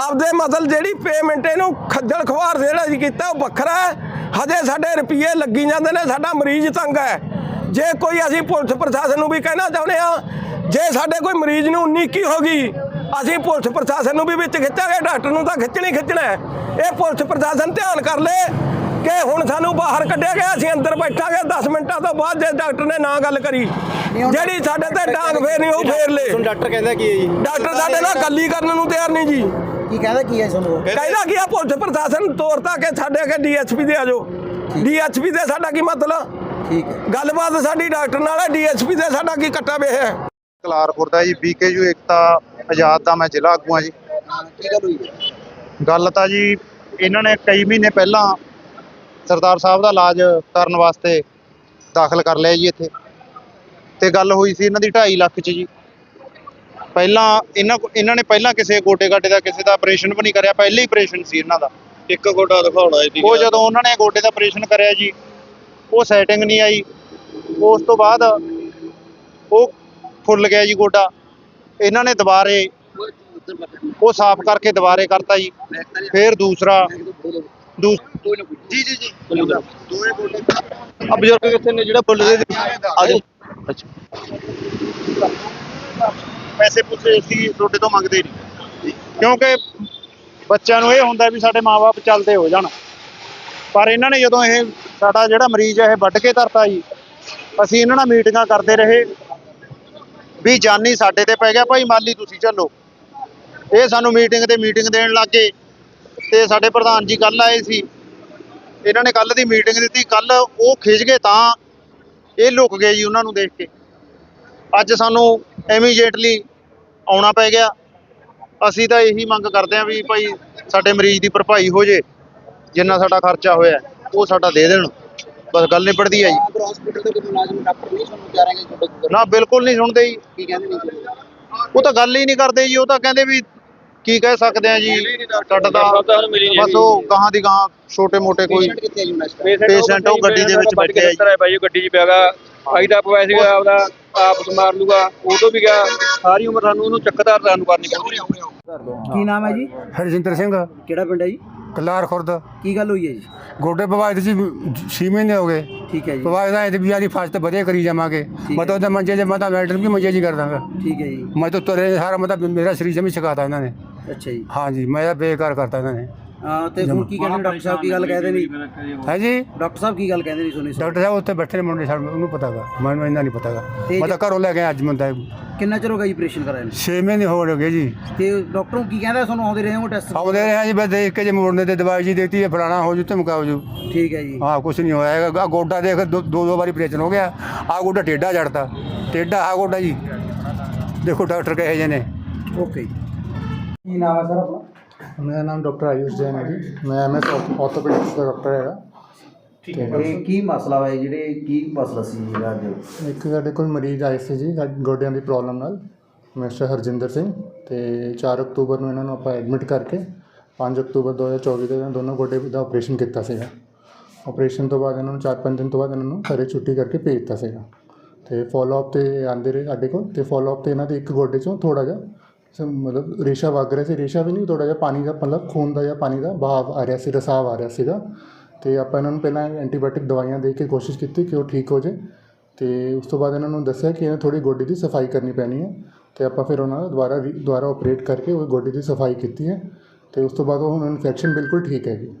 ਆਪਦੇ ਮਤਲਬ ਜਿਹੜੀ ਪੇਮੈਂਟ ਇਹਨੂੰ ਖੱਜਲ ਖਵਾਰ ਜਿਹੜਾ ਅਸੀਂ ਕੀਤਾ, ਉਹ ਵੱਖਰਾ ਹਜੇ ਸਾਡੇ ਰੁਪਏ ਲੱਗੀ ਜਾਂਦੇ ਨੇ, ਸਾਡਾ ਮਰੀਜ਼ ਤੰਗ ਹੈ। ਜੇ ਕੋਈ ਅਸੀਂ ਪੁਲਿਸ ਪ੍ਰਸ਼ਾਸਨ ਨੂੰ ਵੀ ਕਹਿਣਾ ਚਾਹੁੰਦੇ ਆ ਜੇ ਸਾਡੇ ਕੋਈ ਮਰੀਜ਼ ਨੂੰ 19 ਕੀ ਹੋ ਗਈ, ਅਸੀਂ ਪੁਲਿਸ ਪ੍ਰਸ਼ਾਸਨ ਨੂੰ ਵੀ ਵਿੱਚ ਖਿੱਚਾਂਗੇ, ਡਾਕਟਰ ਨੂੰ ਤਾਂ ਖਿੱਚਣੀ ਖਿੱਚਣਾ ਇਹ ਪੁਲਿਸ ਪ੍ਰਸ਼ਾਸਨ ਧਿਆਨ ਕਰ ਲੇ। ਕਿ ਹੁਣ ਸਾਨੂੰ ਬਾਹਰ ਕੱਢਿਆ ਗਿਆ ਅਸੀਂ ਅੰਦਰ ਬੈਠਾਂਗੇ 10 ਮਿੰਟਾਂ ਤੋਂ ਬਾਅਦ ਜੇ ਡਾਕਟਰ ਨੇ ਨਾ ਗੱਲ ਕਰੀ ਜਿਹੜੀ ਸਾਡੇ ਤੇ ਡਾਂਗ ਫੇਰਨੀ ਉਹ ਫੇਰ ਲੇ। ਤੁਹਾਨੂੰ ਡਾਕਟਰ ਕਹਿੰਦਾ ਕੀ ਹੈ ਜੀ? ਡਾਕਟਰ ਸਾਡੇ ਨਾਲ ਗੱਲ ਹੀ ਕਰਨ ਨੂੰ ਤਿਆਰ ਨਹੀਂ ਜੀ। ਕੀ ਕਹਿੰਦਾ ਕੀ ਹੈ ਤੁਹਾਨੂੰ? ਕਹਿੰਦਾ ਕਿ ਆ ਪੁਲਿਸ ਪ੍ਰਸ਼ਾਸਨ ਤੋਰਤਾ ਕਿ ਸਾਡੇ ਅੱਗੇ ਡੀਐਸਪੀ ਦੇ ਆ ਜਾਓ। ਡੀਐਸਪੀ ਦੇ ਸਾਡਾ ਕੀ ਮਤਲਬ? ਠੀਕ ਹੈ। ਗੱਲਬਾਤ ਸਾਡੀ ਡਾਕਟਰ ਨਾਲ ਹੈ ਡੀਐਸਪੀ ਦੇ ਸਾਡਾ ਕੀ ਕੱਟਾ ਵੇ ਹੈ? ਕਲਾਰਪੁਰ ਦਾ ਜੀ ਬੀਕੇਯੂ ਏਕਤਾ ਆਜ਼ਾਦ ਦਾ ਮੈਂ ਜ਼ਿਲ੍ਹਾ ਆਗੂ ਹਾਂ ਜੀ। ਕੀ ਗੱਲ ਹੋਈ ਹੈ? ਗੱਲ ਤਾਂ ਜੀ ਇਹਨਾਂ ਨੇ ਕਈ ਮਹੀਨੇ ਪਹਿਲਾਂ ਸਰਦਾਰ ਸਾਹਿਬ ਦਾ ਇਲਾਜ ਕਰਨ ਵਾਸਤੇ ਦਾਖਲ ਕਰ ਲਿਆ ਜੀ ਇੱਥੇ। ਤੇ ਗੱਲ ਹੋਈ ਸੀ ਇਹਨਾਂ ਦੀ 2.5 ਲੱਖ ਚ ਜੀ। ਪਹਿਲਾਂ ਇਹਨਾਂ ਕੋ- ਇਹਨਾਂ ਨੇ ਪਹਿਲਾਂ ਕਿਸੇ ਗੋਡੇ ਗਾਡੇ ਦਾ ਕਿਸੇ ਦਾ ਆਪਰੇਸ਼ਨ ਵੀ ਨਹੀਂ ਕਰਿਆ ਪਹਿਲੇ ਹੀ ਆਪਰੇਸ਼ਨ ਸੀ ਇਹਨਾਂ ਦਾ। ਇੱਕ ਗੋਡਾ ਦਿਖਾਉਣਾ ਸੀ ਉਹ ਜਦੋਂ ਉਹਨਾਂ ਨੇ ਗੋਡੇ ਦਾ ਆਪਰੇਸ਼ਨ ਕਰਿਆ ਜੀ ਉਹ ਸੈਟਿੰਗ ਨਹੀਂ ਆਈ। ਉਸ ਤੋਂ ਬਾਅਦ ਉਹ ਫੁੱਲ ਗਿਆ ਜੀ ਗੋਡਾ। ਇਹਨਾਂ ਨੇ ਦੁਬਾਰੇ ਉਹ ਸਾਫ਼ ਕਰਕੇ ਦੁਬਾਰੇ ਕਰਤਾ ਜੀ। ਫਿਰ ਦੂਸਰਾ ਦੂਸ ਜੀ ਜੀ ਜੀ ਦੋਵੇਂ ਗੋਡੇ ਆ ਬਜ਼ੁਰਗ ਕਿੱਥੇ ਨੇ ਜਿਹੜਾ ਬੁੱਲ ਦੇ ਆ ਜਾਓ ਪੈਸੇ ਪੁੱਛੇ ਅਸੀਂ ਤੁਹਾਡੇ ਤੋਂ ਮੰਗਦੇ ਨਹੀਂ ਕਿਉਂਕਿ ਬੱਚਿਆਂ ਨੂੰ ਇਹ ਹੁੰਦਾ ਵੀ ਸਾਡੇ ਮਾਪੇ ਚੱਲਦੇ ਹੋ ਜਾਣ। ਪਰ ਇਹਨਾਂ ਨੇ ਜਦੋਂ ਇਹ ਸਾਡਾ ਜਿਹੜਾ ਮਰੀਜ਼ ਹੈ, ਇਹ ਵੱਢ ਕੇ ਧਰਤਾ ਜੀ, ਅਸੀਂ ਇਹਨਾਂ ਨਾਲ ਮੀਟਿੰਗਾਂ ਕਰਦੇ ਰਹੇ। ਵੀ ਜਾਨੀ ਸਾਡੇ ਤੇ ਪੈ ਗਿਆ, ਭਾਈ ਮਾਲੀ ਤੁਸੀਂ ਚੱਲੋ। ਇਹ ਸਾਨੂੰ ਮੀਟਿੰਗ ਤੇ ਮੀਟਿੰਗ ਦੇਣ ਲੱਗੇ ਤੇ ਸਾਡੇ ਪ੍ਰਧਾਨ ਜੀ ਕੱਲ ਆਏ ਸੀ। ਇਹਨਾਂ ਨੇ ਕੱਲ ਦੀ ਮੀਟਿੰਗ ਦਿੱਤੀ ਕੱਲ ਉਹ ਖਿੱਚ ਗਏ ਤਾਂ ਇਹ ਲੁਕ ਗਏ ਜੀ ਉਹਨਾਂ ਨੂੰ ਦੇਖ ਕੇ। ਅੱਜ ਸਾਨੂੰ ਇਮੀਡੀਏਟਲੀ ਆਉਣਾ ਪੈ ਗਿਆ। ਅਸੀਂ ਤਾਂ ਇਹੀ ਮੰਗ ਕਰਦੇ ਹਾਂ ਵੀ ਭਾਈ ਸਾਡੇ ਮਰੀਜ਼ ਦੀ ਭਰਪਾਈ ਹੋ ਜੇ ਜਿੰਨਾ ਸਾਡਾ ਖਰਚਾ ਹੋਇਆ ਉਹ ਸਾਡਾ ਦੇ ਦੇਣ। ਬਸ ਗੱਲ ਨਿਬੜਦੀ ਹੈ ਜੀ। ਆਗਰਾ ਹਸਪੀਟਲ ਦੇ ਕੋਈ ਮੁਲਾਜ਼ਮ ਡਾਕਟਰ ਨਹੀਂ ਤੁਹਾਨੂੰ ਕਹਿ ਰਹੇ ਕਿ ਤੁਹਾਡੇ ਨਾ ਬਿਲਕੁਲ ਨਹੀਂ ਸੁਣਦੇ ਜੀ। ਕੀ ਕਹਿੰਦੇ ਨਹੀਂ ਤੁਹਾਨੂੰ? ਉਹ ਤਾਂ ਗੱਲ ਹੀ ਨਹੀਂ ਕਰਦੇ ਜੀ ਉਹ ਤਾਂ ਕਹਿੰਦੇ ਵੀ ਕੀ ਕਹਿ ਸਕਦੇ ਆ ਜੀ? ਸਾਡਾ ਤਾਂ ਬਸ ਉਹ ਗਾਹਾਂ ਦੀ ਗਾਹਾਂ ਛੋਟੇ ਮੋਟੇ ਕੋਈ? ਪੇਸ਼ੈਂਟ ਉਹ ਗੱਡੀ ਦੇ ਵਿੱਚ ਬੈਠੇ ਆ ਜੀ। ਭਾਈ ਉਹ ਗੱਡੀ 'ਚ ਪਿਆਗਾ ਫਾਇਦਾ ਪਵਾਇਆ ਸੀਗਾ ਆਪਦਾ ਆਪਸ ਮਾਰ ਲੂਗਾ ਉਦੋਂ ਵੀ ਗਿਆ। ਸਾਰੀ ਉਮਰ ਸਾਨੂੰ ਉਹਨੂੰ ਚੱਕਦਾਰ ਸਾਨੂੰ ਕਰਨੀ ਪਊਗੀ ਕੀ ਨਾਮ ਹੈ ਜੀ? ਹਰਜਿੰਦਰ ਸਿੰਘ। ਕਿਹੜਾ ਪਿੰਡ ਹੈ ਜੀ? ਕਲਾਰ ਖੁਰਦ। ਕੀ ਗੱਲ ਹੋਈ ਹੈ ਜੀ? ਗੋਡੇ ਬਵਾਇਦ ਜੀ 6 ਮਹੀਨੇ ਹੋ ਗਏ। ਠੀਕ ਹੈ ਜੀ। ਬਵਾਇਦ ਆਏ ਤੇ ਵੀ ਯਾਰੀ ਫਸਟ ਵਧੀਆ ਕਰੀ ਜਾਵਾਂਗੇ। ਮੈਂ ਤਾਂ ਉਹਦੇ ਮੰਜੇ ਜੇ ਮੈਂ ਤਾਂ ਮੈਡਰ ਵੀ ਮੰਜੇ ਜੀ ਕਰਦਾਗਾ ਠੀਕ ਹੈ ਜੀ। ਮੈਂ ਤਾਂ ਤੁਰੇ ਸਾਰਾ ਮਤਲਬ ਮੇਰਾ ਸਰੀਰ ਜਮੀ ਛਕਾਤਾ ਇਹਨਾਂ ਨੇ। ਅੱਛਾ ਜੀ। ਹਾਂ ਜੀ ਮੈਂ ਤਾਂ ਬੇਕਾਰ ਕਰਤਾ ਇਹਨਾਂ ਨੇ। ਹਾਂ ਤੇ ਹੁਣ ਕੀ ਕਹਿੰਦੇ ਨੇ ਡਾਕਟਰ ਸਾਹਿਬ ਕੀ ਗੱਲ ਕਹਿੰਦੇ ਨਹੀਂ ਹੈ ਜੀ? ਡਾਕਟਰ ਸਾਹਿਬ ਕੀ ਗੱਲ ਕਹਿੰਦੇ ਨਹੀਂ ਸੁਣੀ ਡਾਕਟਰ ਸਾਹਿਬ ਉੱਥੇ ਬੈਠੇ ਨੇ ਮੁੰਡੇ ਸਾਡੇ ਉਹਨੂੰ ਪਤਾਗਾ। ਮੈਨੂੰ ਇੰਨਾ ਨਹੀਂ ਪਤਾਗਾ। ਤੇ ਮੈਂ ਤਾਂ ਘਰੋਂ ਲੈ ਕੇ ਆਇਆ ਅੱਜ ਮੁੰਡਾ। ਕਿੰਨਾ ਚਿਰ ਹੋ ਗਿਆ ਜੀ ਆਪਰੇਸ਼ਨ ਕਰਾਇਆ ਨੂੰ? 6 ਮਹੀਨੇ ਹੋ ਗਏ ਜੀ। ਤੇ ਡਾਕਟਰ ਨੂੰ ਕੀ ਕਹਿੰਦਾ ਤੁਹਾਨੂੰ ਆਉਂਦੇ ਰਹੇ ਹੋ ਟੈਸਟ ਆਉਂਦੇ ਰਹੇ ਹਾਂ ਜੀ ਬਸ ਦੇਖ ਕੇ ਜੇ ਮੋੜਨੇ ਤੇ ਦਵਾਈ ਜੀ ਦੇਤੀ ਹੈ ਫਲਾਣਾ ਹੋ ਜੂ ਤੇ ਮੁਕਾ ਹੋ ਜੂ। ਠੀਕ ਹੈ ਜੀ। ਹਾਂ ਕੁਛ ਨਹੀਂ ਹੋਇਆ ਹੈਗਾ। ਆਹ ਗੋਡਾ ਦੇਖ ਦੋ ਦੋ ਦੋ ਵਾਰੀ ਆਪਰੇਸ਼ਨ ਹੋ ਗਿਆ। ਆ ਗੋਡਾ ਟੇਢਾ ਜੜਤਾ। ਟੇਢਾ ਆ ਗੋਡਾ ਜੀ। ਦੇਖੋ ਡਾਕਟਰ ਕਹੇ ਜੇ ਨੇ। ਓਕੇ ਕੀ ਨਾਮ ਹੈ ਸਰ ਆਪਣਾ? ਮੇਰਾ ਨਾਮ ਡਾਕਟਰ ਆਯੂਸ਼ ਜੈਨ ਹੈ ਜੀ। ਮੈਂ ਐਮਐਸ ਆਰਥੋਪੈਡਿਕਸ ਦਾ ਡਾਕਟਰ ਹੈਗਾ। ਇਹ ਕੀ ਮਸਲਾ ਹੈ ਜਿਹੜੇ ਕੀ ਮਸਲਾ ਸੀ ਜੀ ਅੱਜ ਇੱਕ ਸਾਡੇ ਕੋਲ ਮਰੀਜ਼ ਆਏ ਸੀ ਜੀ ਗਾ- ਗੋਡਿਆਂ ਦੀ ਪ੍ਰੋਬਲਮ ਨਾਲ। ਮਿਸਟਰ ਹਰਜਿੰਦਰ ਸਿੰਘ ਤੇ 4 ਅਕਤੂਬਰ ਨੂੰ ਇਹਨਾਂ ਨੂੰ ਆਪਾਂ ਐਡਮਿਟ ਕਰਕੇ 5 ਅਕਤੂਬਰ 2024 ਦੇ ਇਹਨਾਂ ਦੋਨੋਂ ਗੋਡੇ ਦਾ ਆਪਰੇਸ਼ਨ ਕੀਤਾ ਸੀਗਾ। ਆਪਰੇਸ਼ਨ ਤੋਂ ਬਾਅਦ ਇਹਨਾਂ ਨੂੰ 4-5 ਦਿਨ ਤੋਂ ਬਾਅਦ ਇਹਨਾਂ ਨੂੰ ਘਰੇ ਛੁੱਟੀ ਕਰਕੇ ਭੇਜ ਦਿੱਤਾ ਸੀਗਾ। ਤੇ ਫਾਲੋ ਅਪ ਤੇ ਆਂਦੇ ਰਹੇ ਸਾਡੇ ਕੋਲ। ਤੇ ਫਾਲੋ ਅਪ ਤੇ ਇਹਨਾਂ ਦੇ ਇੱਕ ਗੋਡੇ ਚੋਂ ਥੋੜਾ ਜਿਹਾ ਮਤਲਬ ਰੇਸ਼ਾ ਵਗ ਰਿਹਾ ਸੀ, ਰੇਸ਼ਾ ਵੀ ਨਹੀਂ ਥੋੜਾ ਜਿਹਾ ਪਾਣੀ ਦਾ, ਮਤਲਬ ਖੂਨ ਦਾ ਜਾਂ ਪਾਣੀ ਦਾ ਬਹਾਵ ਆ ਰਿਹਾ ਸੀ, ਰਸਾਵ ਆ ਰਿਹਾ ਸੀਗਾ। ਤੇ ਆਪਾਂ ਇਹਨਾਂ ਨੂੰ ਪਹਿਲਾਂ ਐਂਟੀਬਾਇਓਟਿਕ ਦਵਾਈਆਂ ਦੇ ਕੇ ਕੋਸ਼ਿਸ਼ ਕੀਤੀ ਕਿ ਉਹ ਠੀਕ ਹੋ ਜੇ ਤੇ ਉਸ ਤੋਂ ਬਾਅਦ ਇਹਨਾਂ ਨੂੰ ਦੱਸਿਆ ਕਿ ਇਹਨਾਂ ਥੋੜੀ ਗੋਡੀ ਦੀ ਸਫ਼ਾਈ ਕਰਨੀ ਪੈਣੀ ਹੈ। ਤੇ ਆਪਾਂ ਫਿਰ ਉਹਨਾਂ ਦਾ ਦੁਬਾਰਾ ਰੀ- ਦੁਬਾਰਾ ਆਪਰੇਟ ਕਰਕੇ ਉਹ ਗੋਡੇ ਦੀ ਸਫ਼ਾਈ ਕੀਤੀ ਹੈ। ਤੇ ਉਸ ਤੋਂ ਬਾਅਦ ਉਹ ਹੁਣ ਇਨਫੈਕਸ਼ਨ ਬਿਲਕੁਲ ਠੀਕ ਹੈਗੀ।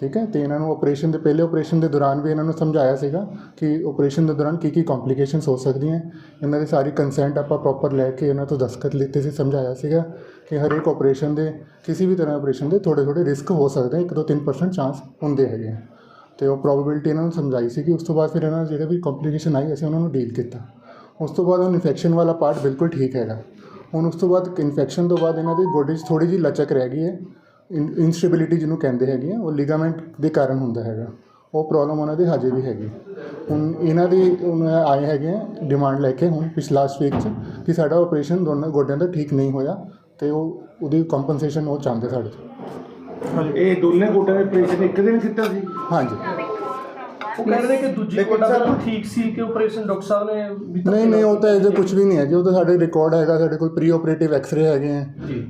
ਠੀਕ ਹੈ, ਤੇ ਇਹਨਾਂ ਨੂੰ ਆਪਰੇਸ਼ਨ ਦੇ ਪਹਿਲੇ ਆਪਰੇਸ਼ਨ ਦੇ ਦੌਰਾਨ ਵੀ ਇਹਨਾਂ ਨੂੰ ਸਮਝਾਇਆ ਸੀਗਾ ਕਿ ਆਪਰੇਸ਼ਨ ਦੇ ਦੌਰਾਨ ਕੀ ਕੀ ਕੰਪਲਿਕੇਸ਼ਨਸ ਹੋ ਸਕਦੀਆਂ ਇਹਨਾਂ ਦੀ ਸਾਰੀ ਕੰਸੈਂਟ ਆਪਾਂ ਪ੍ਰੋਪਰ ਲੈ ਕੇ ਇਹਨਾਂ ਤੋਂ ਦਸਤਖਤ ਲਿੱਤੇ ਸੀ, ਸਮਝਾਇਆ ਸੀਗਾ ਕਿ ਹਰੇਕ ਆਪਰੇਸ਼ਨ ਦੇ ਕਿਸੇ ਵੀ ਤਰ੍ਹਾਂ ਆਪਰੇਸ਼ਨ ਦੇ ਥੋੜੇ ਥੋੜੇ ਰਿਸਕ ਹੋ ਸਕਦੇ ਆ 1 ਤੋਂ 3% ਚਾਂਸ ਹੁੰਦੇ ਹੈਗੇ ਆ ਤੇ ਉਹ ਪ੍ਰੋਬੇਬਿਲਟੀ ਇਹਨਾਂ ਨੂੰ ਸਮਝਾਈ ਸੀ ਕਿ ਉਸ ਤੋਂ ਬਾਅਦ ਫਿਰ ਇਹਨਾਂ ਜਿਹੜੇ ਵੀ ਕੰਪਲਿਕੇਸ਼ਨ ਆਈ, ਅਸੀਂ ਉਹਨਾਂ ਨੂੰ ਡੀਲ ਕੀਤਾ। ਉਸ ਤੋਂ ਬਾਅਦ ਉਹ ਇਨਫੈਕਸ਼ਨ ਵਾਲਾ ਪਾਰਟ ਬਿਲਕੁਲ ਠੀਕ ਹੈਗਾ। ਹੁਣ ਉਸ ਤੋਂ ਬਾਅਦ ਇਨਫੈਕਸ਼ਨ ਤੋਂ ਬਾਅਦ ਇਹਨਾਂ ਦੀ ਗੋਡੇ 'ਚ ਥੋੜੀ ਜਿਹੀ ਲਚਕ ਰਹਿ ਗਈ ਹੈ। ਇਨਸਟੇਬਿਲਿਟੀ ਜਿਹਨੂੰ ਕਹਿੰਦੇ ਹੈਗੇ ਆ ਉਹ ਲਿਗਾਮੈਂਟ ਦੇ ਕਾਰਨ ਹੁੰਦਾ ਹੈਗਾ। ਉਹ ਪ੍ਰੋਬਲਮ ਉਹਨਾਂ ਦੇ ਹਜੇ ਵੀ ਹੈਗੀ। ਹੁਣ ਇਹਨਾਂ ਦੀ ਹੁਣ ਆਏ ਹੈਗੇ ਆ ਡਿਮਾਂਡ ਲੈ ਕੇ ਹੁਣ ਪਿਛ ਲਾਸਟ ਵੀਕ 'ਚ ਕਿ ਸਾਡਾ ਆਪਰੇਸ਼ਨ ਦੋਨਾਂ ਗੋਡਿਆਂ ਦਾ ਠੀਕ ਨਹੀਂ ਹੋਇਆ ਤੇ ਉਹ ਉਹਦੀ ਕੰਪਨਸੇਸ਼ਨ ਉਹ ਚਾਹੁੰਦੇ ਸਾਡੇ ਤੋਂ। ਇਹ ਦੋਨੇ ਗੋਡਿਆਂ ਦੇ ਆਪਰੇਸ਼ਨ ਇੱਕ ਦਿਨ ਕੀਤਾ ਸੀ? ਹਾਂਜੀ। ਉਹ ਕਹਿੰਦੇ ਕਿ ਦੂਜੀ ਗੋਡਾ ਬਿਲਕੁਲ ਠੀਕ ਸੀ ਕਿ ਆਪਰੇਸ਼ਨ ਡਾਕਟਰ ਸਾਹਿਬ ਨੇ ਵੀ ਨਹੀਂ ਨਹੀਂ ਉਹ ਤਾਂ ਇਹਦੇ ਕੁਝ ਵੀ ਨਹੀਂ ਹੈ ਜੀ ਉਹ ਤਾਂ ਸਾਡੇ ਰਿਕਾਰਡ ਹੈਗਾ ਸਾਡੇ ਕੋਲ ਪ੍ਰੀ ਆਪਰੇਟਿਵ ਐਕਸ-ਰੇ ਹੈਗੇ ਆ।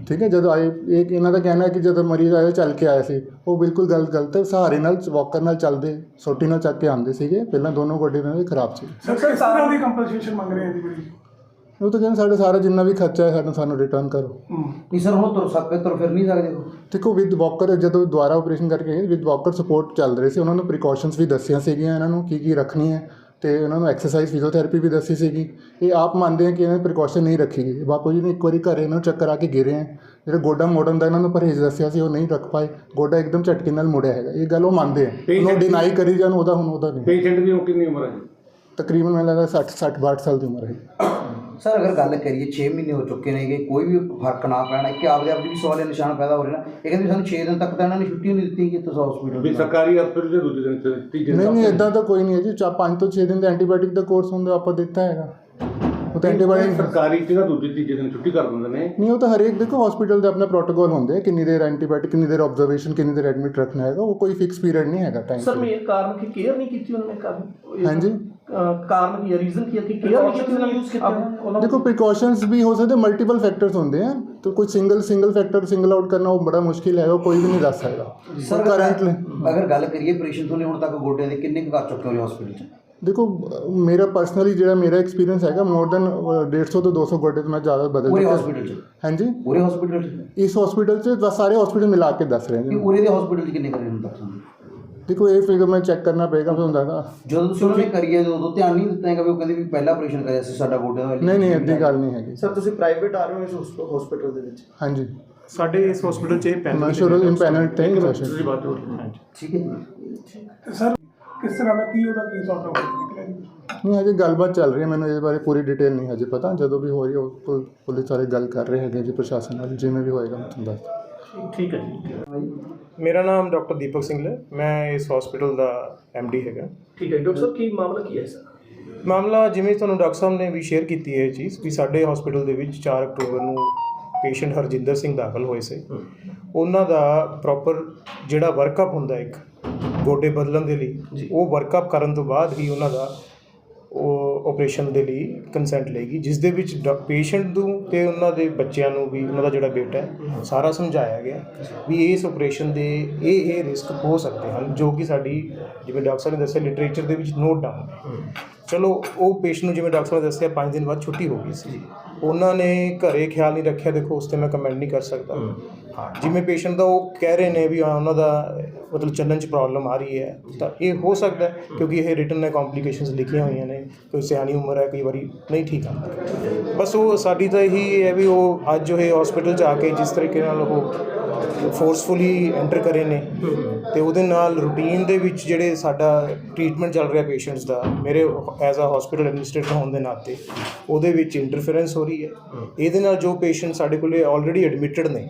ਠੀਕ ਹੈ ਜਦੋਂ ਆਏ ਇਹ ਇਹਨਾਂ ਦਾ ਕਹਿਣਾ ਹੈ ਕਿ ਜਦੋਂ ਮਰੀਜ਼ ਆਇਆ ਚੱਲ ਕੇ ਆਇਆ ਸੀ ਉਹ ਬਿਲਕੁਲ ਗੱਲ ਗਲਤ ਹੈ ਸਹਾਰੇ ਨਾਲ ਵਾਕਰ ਨਾਲ ਚੱਲਦੇ ਸੋਟੀ ਨਾਲ ਚੱਕ ਕੇ ਆਉਂਦੇ ਸੀਗੇ ਪਹਿਲਾਂ ਦੋਨੋਂ ਗੋਡੇ ਇਹਨਾਂ ਦੇ ਖਰਾਬ ਸੀ। ਸਰ ਸਰ ਸਾਰਾ ਦੀ ਕੰਪਨਸੇਸ਼ਨ ਮੰਗ ਰਹੇ ਆ ਜੀ ਬੜੀ। ਉਹ ਤਾਂ ਕਹਿੰਦੇ ਸਾਡੇ ਸਾਰਾ ਜਿੰਨਾ ਵੀ ਖਰਚਾ ਹੈ ਸਾਨੂੰ ਸਾਨੂੰ ਰਿਟਰਨ ਕਰੋ। ਨਹੀਂ ਸਰ ਹੁਣ ਤੁਰ ਸਕਦੇ ਤੁਰ ਫਿਰ ਨਹੀਂ ਸਕਦੇ? ਦੇਖੋ ਵਿਦ ਵਾਕਰ ਜਦੋਂ ਦੁਬਾਰਾ ਆਪਰੇਸ਼ਨ ਕਰਕੇ ਗਏ ਵਿਦ ਵਾਕਰ ਸਪੋਰਟ ਚੱਲ ਰਹੇ ਸੀ ਉਹਨਾਂ ਨੂੰ ਪ੍ਰੀਕਾਸ਼ਨਸ ਵੀ ਦੱਸੀਆਂ ਸੀਗੀਆਂ ਇਹਨਾਂ ਨੂੰ ਕੀ ਕੀ ਰੱਖਣੀ ਹੈ ਤੇ ਉਹਨਾਂ ਨੂੰ ਐਕਸਰਸਾਈਜ਼ ਫਿਜ਼ੀਓਥੈਰੇਪੀ ਵੀ ਦੱਸੀ ਸੀਗੀ। ਇਹ ਆਪ ਮੰਨਦੇ ਆ ਕਿ ਇਹਨਾਂ ਪ੍ਰੀਕਾਸ਼ਨ ਨਹੀਂ ਰੱਖੀ ਗਈ। ਬਾਪੂ ਜੀ ਨੇ ਇੱਕ ਵਾਰੀ ਘਰੇ ਇਹਨਾਂ ਨੂੰ ਚੱਕਰ ਆ ਕੇ ਗਿਰੇ ਆ। ਜਿਹੜਾ ਗੋਡਾ ਮੋੜਨ ਦਾ ਇਹਨਾਂ ਨੂੰ ਪਰਹੇਜ਼ ਦੱਸਿਆ ਸੀ ਉਹ ਨਹੀਂ ਰੱਖ ਪਾਏ। ਗੋਡਾ ਇੱਕਦਮ ਝਟਕੇ ਨਾਲ ਮੁੜਿਆ ਹੈਗਾ। ਇਹ ਗੱਲ ਉਹ ਮੰਨਦੇ ਆ। ਉਹਨੂੰ ਡਿਨਾਈ ਕਰੀ ਜਾਣ ਉਹਦਾ ਹੁਣ ਉਹਦਾ ਨਹੀਂ। ਪੇਸ਼ੈਂਟ ਦੀ ਕਿੰਨੀ ਉਮਰ ਹੈ? ਤਕਰੀਬਨ ਮੈਨੂੰ ਲੱਗਦਾ 60 60 62 ਸਾਲ ਦੀ ਉਮਰ ਹੈ। ਸਰ ਅਗਰ ਗੱਲ ਕਰੀਏ 6 ਮਹੀਨੇ ਹੋ ਚੁੱਕੇ ਨੇਗੇ ਕੋਈ ਵੀ ਫ਼ਰਕ ਨਾ ਪੈਣਾ ਕਿ ਆਪਦੇ ਆਪ 'ਚ ਵੀ ਸਵਾਲ ਨਿਸ਼ਾਨ ਪੈਦਾ ਹੋ ਰਹੇ ਨਾ। ਇਹ ਕਹਿੰਦੇ ਸਾਨੂੰ 6 ਦਿਨ ਤੱਕ ਤਾਂ ਇਹਨਾਂ ਨੇ ਛੁੱਟੀ ਨਹੀਂ ਦਿੱਤੀ ਕਿ ਤੁਸੀਂ ਹਸਪੀਟਲ ਸਰਕਾਰੀ ਹਸਪਤਾਲ ਦੇ ਦੂਜੇ ਦਿਨ ਤੀਜੇ ਨਹੀਂ ਨਹੀਂ ਇਦਾਂ ਤਾਂ ਕੋਈ ਨਹੀਂ ਹੈ ਜੀ ਚਾ 5 ਤੋਂ 6 ਦਿਨ ਦਾ ਐਂਟੀਬਾਇਓਟਿਕ ਦਾ ਕੋਰਸ ਹੁੰਦਾ ਆਪਾਂ ਦਿੱਤਾ ਹੈਗਾ। ਉਹ ਤਾਂ ਐਂਟੀਬਾਇਓਟਿਕ ਸਰਕਾਰੀ ਚ ਨਾ ਦੂਜੇ ਤੀਜੇ ਦਿਨ ਛੁੱਟੀ ਕਰ ਦਿੰਦੇ ਨੇ। ਨਹੀਂ ਉਹ ਤਾਂ ਹਰੇਕ ਦੇਖੋ ਹਸਪੀਟਲ ਦੇ ਆਪਣੇ ਪ੍ਰੋਟੋਕਾਲ ਹੁੰਦੇ ਆ ਕਿੰਨੀ ਦੇਰ ਐਂਟੀਬਾਇਓਟਿਕ ਕਿੰਨੀ ਦੇਰ ਆਬਜ਼ਰਵੇਸ਼ਨ ਕਿੰਨੀ ਦੇਰ ਐਡਮਿਟ ਰੱਖਣਾ ਹੈਗਾ ਉਹ ਕੋਈ ਫਿਕਸ ਪੀਰੀਅਡ ਨਹੀਂ ਹੈਗਾ ਟਾਈਮ ਸਰ ਮੇਨ ਕਾਰਨ ਕੀ ਕੇਅਰ ਨਹੀਂ ਕੀਤੀ ਉਹਨਾਂ ਨੇ ਕਾਰਨ? ਹਾਂਜੀ। ਕਾਰਨ ਕੀ ਹੈ? ਰੀਜ਼ਨ ਕੀ ਹੈ ਕਿ ਕੇਅਰ ਨਹੀਂ ਕੀਤੀ ਉਹਨਾਂ ਨੇ ਯੂਜ਼ ਕੀਤਾ ਦੇਖੋ ਪ੍ਰੀਕਾਸ਼ਨਸ ਵੀ ਹੋ ਸਕਦੇ ਮਲਟੀਪਲ ਫੈਕਟਰਸ ਹੁੰਦੇ ਆ। ਤਾਂ ਕੋਈ single single factor single out ਕਰਨਾ ਉਹ ਬੜਾ ਮੁਸ਼ਕਿਲ ਹੈ ਉਹ ਕੋਈ ਵੀ ਨਹੀਂ ਦੱਸ ਸਕਦਾ। ਸਰ ਕਰੰਟਲੀ ਅਗਰ ਗੱਲ ਕਰੀਏ ਆਪਰੇਸ਼ਨ ਤੋਂ ਹੁਣ ਤੱਕ ਗੋਡਿਆਂ ਦੇ ਕਿੰਨੇ ਕੁ ਕਰ ਚੁੱਕੇ ਹੋ ਹਸਪੀਟਲ 'ਚ? ਦੇਖੋ ਮੇਰਾ ਪਰਸਨਲੀ ਜਿਹੜਾ ਮੇਰਾ ਐਕਸਪੀਰੀਅੰਸ ਹੈਗਾ ਮੋਰ ਦੈਨ 150 ਤੋਂ 200 ਗੋਡੇ ਤੋਂ ਮੈਂ ਜ਼ਿਆਦਾ ਬਦਲ ਪੂਰੇ ਹਸਪੀਟਲ 'ਚ? ਹਾਂਜੀ? ਪੂਰੇ ਹਸਪੀਟਲ 'ਚ? ਇਸ ਹਸਪੀਟਲ 'ਚ ਸਾਰੇ ਹਸਪੀਟਲ ਮਿਲਾ ਕੇ ਦੱਸ ਰਹੇ ਨੇ। ਪੂਰੇ ਦੇ ਹਸਪੀਟਲ 'ਚ ਕਿੰਨੇ ਕਰੇ ਹੁਣ ਤੱਕ? ਦੇਖੋ ਇਹ ਫਿਗਰ ਮੈਂ ਚੈੱਕ ਕਰਨਾ ਪਏਗਾ ਤੁਹਾਨੂੰ ਦੱਸਦਾ। ਜਦੋਂ ਤੁਸੀਂ ਉਹਨਾਂ ਨੇ ਕਰੀਏ ਉਦੋਂ ਧਿਆਨ ਨਹੀਂ ਦਿੱਤਾ ਹੈਗਾ ਵੀ ਉਹ ਕਹਿੰਦੇ ਵੀ ਪਹਿਲਾ ਆਪਰੇਸ਼ਨ ਕਰਿਆ ਸੀ ਸਾਡਾ ਗੋਡਿਆਂ ਦਾ ਨਹੀਂ ਨਹੀਂ ਇੱਦੀ ਗੱਲ ਨਹੀਂ ਹੈਗੀ। ਸਰ ਤੁਸੀਂ ਪ੍ਰਾਈਵੇਟ ਆ ਰਹੇ ਹੋ ਇਸ ਹਸਪੀਟਲ ਦੇ ਵਿੱਚ? ਹਾਂਜੀ। ਸਾਡੇ ਇਸ ਹਸਪੀਟਲ ਚ ਇਹ ਮੈਂ ਸ਼ੁਰੂ ਇਨ ਪੈਨਲ ਤੇ ਤੁਸੀਂ ਬਾਤ ਹੋ ਰਹੀ ਠੀਕ ਹੈ ਜੀ। ਸਰ ਕਿਸ ਤਰ੍ਹਾਂ ਦਾ ਕੀ ਉਹਦਾ ਕੀ ਸੌਟ ਨਿਕਲਿਆ ਜੀ ਨਹੀਂ ਹਜੇ ਗੱਲਬਾਤ ਚੱਲ ਰਹੀ ਹੈ ਮੈਨੂੰ ਇਸ ਬਾਰੇ ਪੂਰੀ ਡਿਟੇਲ ਨਹੀਂ ਹਜੇ ਪਤਾ। ਜਦੋਂ ਵੀ ਹੋ ਰਹੀ ਹੈ ਉਹ ਪੁ- ਪੁਲਿਸ ਵਾਲੇ ਗੱਲ ਕਰ ਰਹੇ ਹੈਗੇ ਜੀ ਪ੍ਰਸ਼ਾਸਨ ਨਾਲ ਜਿਵੇਂ ਵੀ ਹੋਏਗਾ ਮੈਂ ਤੁਹਾਨੂੰ ਦੱਸ ਠੀਕ ਹੈ ਜੀ। ਮੇਰਾ ਨਾਮ ਡਾਕਟਰ ਦੀਪਕ ਸਿੰਘ ਹੈ। ਮੈਂ ਇਸ ਹਸਪੀਟਲ ਦਾ ਡੀ ਹੈਗਾ। ਠੀਕ ਹੈ ਡਾਕਟਰ ਸਾਹਿਬ ਕੀ ਮਾਮਲਾ ਕੀ ਹੈ ਸਰ ਮਾਮਲਾ ਜਿਵੇਂ ਤੁਹਾਨੂੰ ਡਾਕਟਰ ਸਾਹਿਬ ਨੇ ਵੀ ਸ਼ੇਅਰ ਕੀਤੀ ਹੈ ਇਹ ਚੀਜ਼ ਵੀ ਸਾਡੇ ਹਸਪੀਟਲ ਦੇ ਵਿੱਚ 4 ਅਕਤੂਬਰ ਨੂੰ ਪੇਸ਼ੈਂਟ ਹਰਜਿੰਦਰ ਸਿੰਘ ਦਾਖਲ ਹੋਏ ਸੀ। ਉਹਨਾਂ ਦਾ ਪ੍ਰੋਪਰ ਜਿਹੜਾ ਵਰਕਅਪ ਹੁੰਦਾ ਇੱਕ ਗੋਡੇ ਬਦਲਣ ਦੇ ਲਈ ਉਹ ਵਰਕਅਪ ਕਰਨ ਤੋਂ ਬਾਅਦ ਹੀ ਉਹਨਾਂ ਦਾ ਉਹ ਆਪਰੇਸ਼ਨ ਦੇ ਲਈ ਕੰਸੈਂਟ ਲਏਗੀ ਜਿਸ ਦੇ ਵਿੱਚ ਪੇਸ਼ੈਂਟ ਨੂੰ ਤੇ ਉਹਨਾਂ ਦੇ ਬੱਚਿਆਂ ਨੂੰ ਵੀ ਉਹਨਾਂ ਦਾ ਜਿਹੜਾ ਬੇਟਾ ਹੈ ਸਾਰਾ ਸਮਝਾਇਆ ਗਿਆ ਵੀ ਇਸ ਆਪਰੇਸ਼ਨ ਦੇ ਇਹ ਇਹ ਰਿਸਕ ਹੋ ਸਕਦੇ ਹਨ ਜੋ ਕਿ ਸਾਡੀ ਜਿਵੇਂ ਡਾਕਟਰ ਸਾਹਿਬ ਨੇ ਦੱਸਿਆ ਲਿਟਰੇਚਰ ਦੇ ਵਿੱਚ ਨੋਟ ਡਾਊਨ ਚਲੋ ਉਹ ਪੇਸ਼ੈਂਟ ਨੂੰ ਜਿਵੇਂ ਡਾਕਟਰ ਨੇ ਦੱਸਿਆ 5 ਦਿਨ ਬਾਅਦ ਛੁੱਟੀ ਹੋ ਗਈ ਸੀ। ਉਹਨਾਂ ਨੇ ਘਰੇ ਖਿਆਲ ਨਹੀਂ ਰੱਖਿਆ ਦੇਖੋ ਉਸ ਤੇ ਮੈਂ ਕਮੈਂਟ ਨਹੀਂ ਕਰ ਸਕਦਾ। ਹਾਂ। ਜਿਵੇਂ ਪੇਸ਼ੈਂਟ ਦਾ ਉਹ ਕਹਿ ਰਹੇ ਨੇ ਵੀ ਹਾਂ ਉਹਨਾਂ ਦਾ ਮਤਲਬ ਚੱਲਣ 'ਚ ਪ੍ਰੋਬਲਮ ਆ ਰਹੀ ਹੈ। ਤਾਂ ਇਹ ਹੋ ਸਕਦਾ ਹੈ, ਕਿਉਂਕਿ ਇਹ ਰਿਟਨ ਨੇ ਕੰਪਲਿਕੇਸ਼ਨਸ ਲਿਖੀਆਂ ਹੋਈਆਂ ਨੇ ਕੋਈ ਸਿਆਣੀ ਉਮਰ ਹੈ ਕਈ ਵਾਰੀ ਨਹੀਂ ਠੀਕ ਆਉਂਦਾ ਬਸ ਉਹ ਸਾਡੀ ਤਾਂ ਇਹੀ ਹੈ ਵੀ ਉਹ ਅੱਜ ਉਹ ਹਸਪੀਟਲ 'ਚ ਆ ਕੇ ਜਿਸ ਤਰੀਕੇ ਨਾਲ ਉਹ ਫੋਰਸਫੁਲੀ ਐਂਟਰ ਕਰੇ ਨੇ। ਤੇ ਉਹਦੇ ਨਾਲ ਰੂਟੀਨ ਦੇ ਵਿੱਚ ਜਿਹੜੇ ਸਾਡਾ ਟ੍ਰੀਟਮੈਂਟ ਚੱਲ ਰਿਹਾ ਪੇਸ਼ੈਂਟਸ ਦਾ ਮੇਰੇ ਐਜ਼ ਅ ਹਸਪੀਟਲ ਐਡਮਿਨਿਸਟ੍ਰੇਟਰ ਹੋਣ ਦੇ ਨਾਤੇ ਉਹਦੇ ਵਿੱਚ ਇੰਟਰਫੇਰੈਂਸ ਹੋ ਰਹੀ ਹੈ। ਇਹਦੇ ਨਾਲ ਜੋ ਪੇਸ਼ੈਂਟ ਸਾਡੇ ਕੋਲੇ ਆਲਰੇਡੀ ਐਡਮਿਟਡ ਨੇ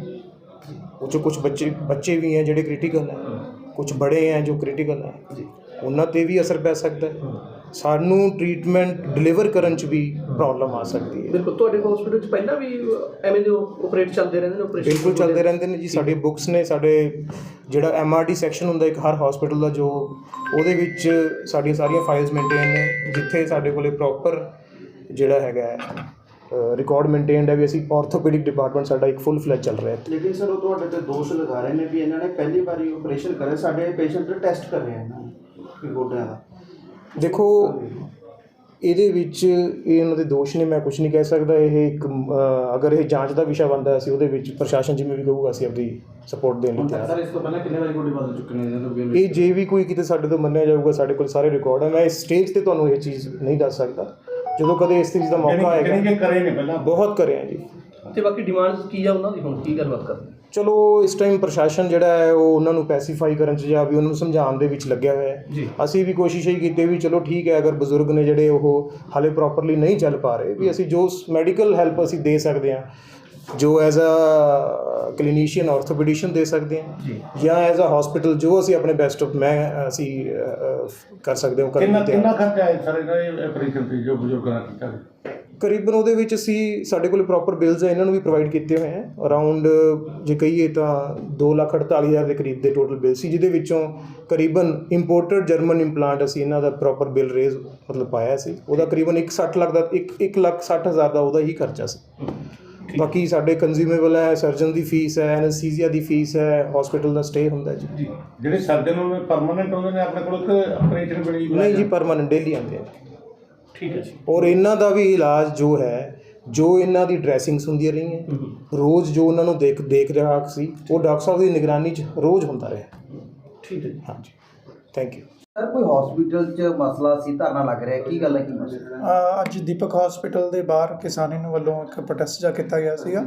ਉਹ 'ਚੋਂ ਕੁਝ ਬੱਚੇ ਬੱਚੇ ਵੀ ਹੈ ਜਿਹੜੇ ਕ੍ਰਿਟੀਕਲ ਹੈ। ਕੁਝ ਬੜੇ ਹੈ ਜੋ ਕ੍ਰਿਟੀਕਲ ਹੈ। ਉਹਨਾਂ ਤੇ ਵੀ ਅਸਰ ਪੈ ਸਕਦਾ ਹੈ। ਸਾਨੂੰ ਟ੍ਰੀਟਮੈਂਟ ਡਿਲੀਵਰ ਕਰਨ 'ਚ ਵੀ ਪ੍ਰੋਬਲਮ ਆ ਸਕਦੀ ਹੈ। ਬਿਲਕੁਲ ਤੁਹਾਡੇ ਹਸਪੀਟਲ 'ਚ ਪਹਿਲਾਂ ਵੀ ਐਵੇਂ ਦੇ ਆਪਰੇਟ ਚੱਲਦੇ ਰਹਿੰਦੇ ਨੇ ਆਪਰੇਸ਼ਨ ਬਿਲਕੁਲ ਚੱਲਦੇ ਰਹਿੰਦੇ ਨੇ ਜੀ ਸਾਡੇ ਬੁੱਕਸ ਨੇ ਸਾਡੇ ਜਿਹੜਾ ਐਮਆਰਡੀ ਸੈਕਸ਼ਨ ਹੁੰਦਾ ਇੱਕ ਹਰ ਹਸਪੀਟਲ ਦਾ ਜੋ ਉਹਦੇ ਵਿੱਚ ਸਾਡੀਆਂ ਸਾਰੀਆਂ ਫਾਈਲਸ ਮੇਨਟੇਨ ਨੇ ਜਿੱਥੇ ਸਾਡੇ ਕੋਲੇ ਪ੍ਰੋਪਰ ਜਿਹੜਾ ਹੈਗਾ ਰਿਕਾਰਡ ਮੇਨਟੇਨਡ ਹੈ ਵੀ ਅਸੀਂ ਆਰਥੋਪੈਡਿਕ ਡਿਪਾਰਟਮੈਂਟ ਸਾਡਾ ਇੱਕ ਫੁੱਲ ਫਲੈਜ ਚੱਲ ਰਿਹਾ ਹੈ। ਲੇਕਿਨ ਸਰ ਉਹ ਤੁਹਾਡੇ ਤੇ ਦੋਸ਼ ਲਗਾ ਰਹੇ ਨੇ ਵੀ ਇਹਨਾਂ ਨੇ ਪਹਿਲੀ ਵਾਰੀ ਆਪਰੇਸ਼ਨ ਕਰਿਆ ਸਾਡੇ ਪੇਸ਼ੈਂਟ ਦਾ ਟੈਸਟ ਕਰ ਰਹੇ ਇਹਨਾਂ ਨੇ ਕਿ ਗੋਡਿਆਂ ਦਾ। ਦੇਖੋ ਇਹਦੇ ਵਿੱਚ ਇਹ ਇਹਨਾਂ ਦੇ ਦੋਸ਼ ਨੇ ਮੈਂ ਕੁਝ ਨਹੀਂ ਕਹਿ ਸਕਦਾ। ਇਹ ਇੱਕ ਅਗਰ ਇਹ ਜਾਂਚ ਦਾ ਵਿਸ਼ਾ ਬਣਦਾ ਅਸੀਂ ਉਹਦੇ ਵਿੱਚ ਪ੍ਰਸ਼ਾਸਨ ਜਿਵੇਂ ਵੀ ਕਹੂਗਾ ਅਸੀਂ ਆਪਣੀ ਸਪੋਰਟ ਦੇਣ ਲਈ ਤਿਆਰ ਹਾਂ। ਇਸ ਤੋਂ ਪਹਿਲਾਂ ਕਿੰਨੇ ਵਾਰੀ ਗੋਡੇ ਬਦਲ ਚੁੱਕੇ ਨੇ ਇਹਨਾਂ ਤੋਂ ਇਹ ਜੇ ਵੀ ਕੋਈ ਕਿਤੇ ਸਾਡੇ ਤੋਂ ਮੰਨਿਆ ਜਾਊਗਾ ਸਾਡੇ ਕੋਲ ਸਾਰੇ ਰਿਕਾਰਡ ਹੈ ਮੈਂ ਇਸ ਸਟੇਜ ਤੇ ਤੁਹਾਨੂੰ ਇਹ ਚੀਜ਼ ਨਹੀਂ ਦੱਸ ਸਕਦਾ। ਜਦੋਂ ਕਦੇ ਇਸ ਚੀਜ਼ ਦਾ ਮੌਕਾ ਆਏਗਾ ਕਰੇ ਨੇ ਪਹਿਲਾਂ? ਬਹੁਤ ਕਰਿਆ ਜੀ। ਤੇ ਬਾਕੀ ਡਿਮਾਂਡਸ ਕੀ ਆ ਉਹਨਾਂ ਦੀ? ਹੁਣ ਕੀ ਗੱਲਬਾਤ ਕਰਦੇ ਚਲੋ ਇਸ ਟਾਈਮ ਪ੍ਰਸ਼ਾਸਨ ਜਿਹੜਾ ਹੈ ਉਹ ਉਹਨਾਂ ਨੂੰ ਪੈਸੀਫਾਈ ਕਰਨ 'ਚ ਜਾਂ ਵੀ ਉਹਨਾਂ ਨੂੰ ਸਮਝਾਉਣ ਦੇ ਵਿੱਚ ਲੱਗਿਆ ਹੋਇਆ ਹੈ। ਅਸੀਂ ਵੀ ਕੋਸ਼ਿਸ਼ ਹੀ ਕੀਤੀ ਵੀ ਚਲੋ ਠੀਕ ਹੈ ਅਗਰ ਬਜ਼ੁਰਗ ਨੇ ਜਿਹੜੇ ਉਹ ਹਾਲੇ ਪ੍ਰੋਪਰਲੀ ਨਹੀਂ ਚੱਲ ਪਾ ਰਹੇ ਵੀ ਅਸੀਂ ਜੋ ਮੈਡੀਕਲ ਹੈਲਪ ਅਸੀਂ ਦੇ ਸਕਦੇ ਹਾਂ ਜੋ ਐਜ਼ ਅ ਕਲੀਨੀਸ਼ੀਅਨ ਆਰਥੋਪੈਡਿਸ਼ਨ ਦੇ ਸਕਦੇ ਹਾਂ ਜਾਂ ਐਜ਼ ਅ ਹਸਪੀਟਲ ਜੋ ਅਸੀਂ ਆਪਣੇ ਬੈਸਟ ਆਫ ਮੈਂ ਅਸੀਂ ਕਰ ਸਕਦੇ ਹਾਂ ਦੀ ਤਿਆਰੀ। ਖਰਚਾ ਹੈ ਸਰ ਇਹਨਾਂ ਆਪਰੇਸ਼ਨ ਤੇ ਜੋ ਬਜ਼ੁਰਗਾਂ ਦਾ ਕੀਤਾ ਕਰੀਬਨ ਉਹਦੇ ਵਿੱਚ ਅਸੀਂ ਸਾਡੇ ਕੋਲ ਪ੍ਰੋਪਰ ਬਿਲਸ ਹੈ ਇਹਨਾਂ ਨੂੰ ਵੀ ਪ੍ਰੋਵਾਈਡ ਕੀਤੇ ਹੋਏ ਹੈ ਅਰਾਊਂਡ ਜੇ ਕਹੀਏ ਤਾਂ 248000 ਦੇ ਕਰੀਬ ਦੇ ਟੋਟਲ ਬਿੱਲ ਸੀ ਜਿਹਦੇ ਵਿੱਚੋਂ ਕਰੀਬਨ ਇੰਪੋਰਟਡ ਜਰਮਨ ਇੰਪਲਾਂਟ ਅਸੀਂ ਇਹਨਾਂ ਦਾ ਪ੍ਰੋਪਰ ਬਿੱਲ ਰੇਜ਼ ਮਤਲਬ ਪਾਇਆ ਸੀ। ਉਹਦਾ ਕਰੀਬਨ 160 ਲੱਖ ਦਾ 1 ਲੱਖ 60 ਹਜ਼ਾਰ ਦਾ ਉਹਦਾ ਹੀ ਖਰਚਾ ਸੀ। ਬਾਕੀ ਸਾਡੇ ਕੰਜ਼ਿਊਮੇਬਲ ਹੈ ਸਰਜਨ ਦੀ ਫੀਸ ਹੈ ਐਨਸਥੀਸੀਆ ਦੀ ਫੀਸ ਹੈ ਹਸਪੀਟਲ ਦਾ ਸਟੇ ਹੁੰਦਾ ਜੀ। ਜਿਹੜੇ ਸਰਜਨ ਨੂੰ ਪਰਮਨੈਂਟ ਹੁੰਦੇ ਨੇ ਆਪਣੇ ਕੋਲ ਇੱਕ ਆਪਰੇਸ਼ਨ ਬਣੀ ਨਹੀਂ ਜੀ ਪਰਮਾਨੈਂਟ ਡੇਲੀ ਆਉਂਦੇ ਆ। ਠੀਕ ਹੈ ਜੀ। ਔਰ ਇਹਨਾਂ ਦਾ ਵੀ ਇਲਾਜ ਜੋ ਹੈ ਜੋ ਇਹਨਾਂ ਦੀ ਡਰੈਸਿੰਗਸ ਹੁੰਦੀਆਂ ਰਹੀਆਂ ਰੋਜ਼ ਜੋ ਉਹਨਾਂ ਨੂੰ ਦੇਖ ਦੇਖ ਰਿਹਾ ਸੀ ਉਹ ਡਾਕਟਰ ਸਾਹਿਬ ਦੀ ਨਿਗਰਾਨੀ 'ਚ ਰੋਜ਼ ਹੁੰਦਾ ਰਿਹਾ। ਠੀਕ ਹੈ ਜੀ। ਹਾਂਜੀ। ਥੈਂਕ ਯੂ ਸਰ ਕੋਈ ਹਸਪੀਟਲ 'ਚ ਮਸਲਾ ਸੀ ਧਰਨਾ ਲੱਗ ਰਿਹਾ ਕੀ ਗੱਲ ਹੈ ਕੀ ਮਸਲਾ ਅ, ਅੱਜ ਦੀਪਕ ਹਸਪੀਟਲ ਦੇ ਬਾਹਰ ਕਿਸਾਨ ਯੂਨੀਅਨ ਵੱਲੋਂ ਇੱਕ ਪ੍ਰੋਟੈਸਟ ਜਾ ਕੀਤਾ ਗਿਆ ਸੀਗਾ।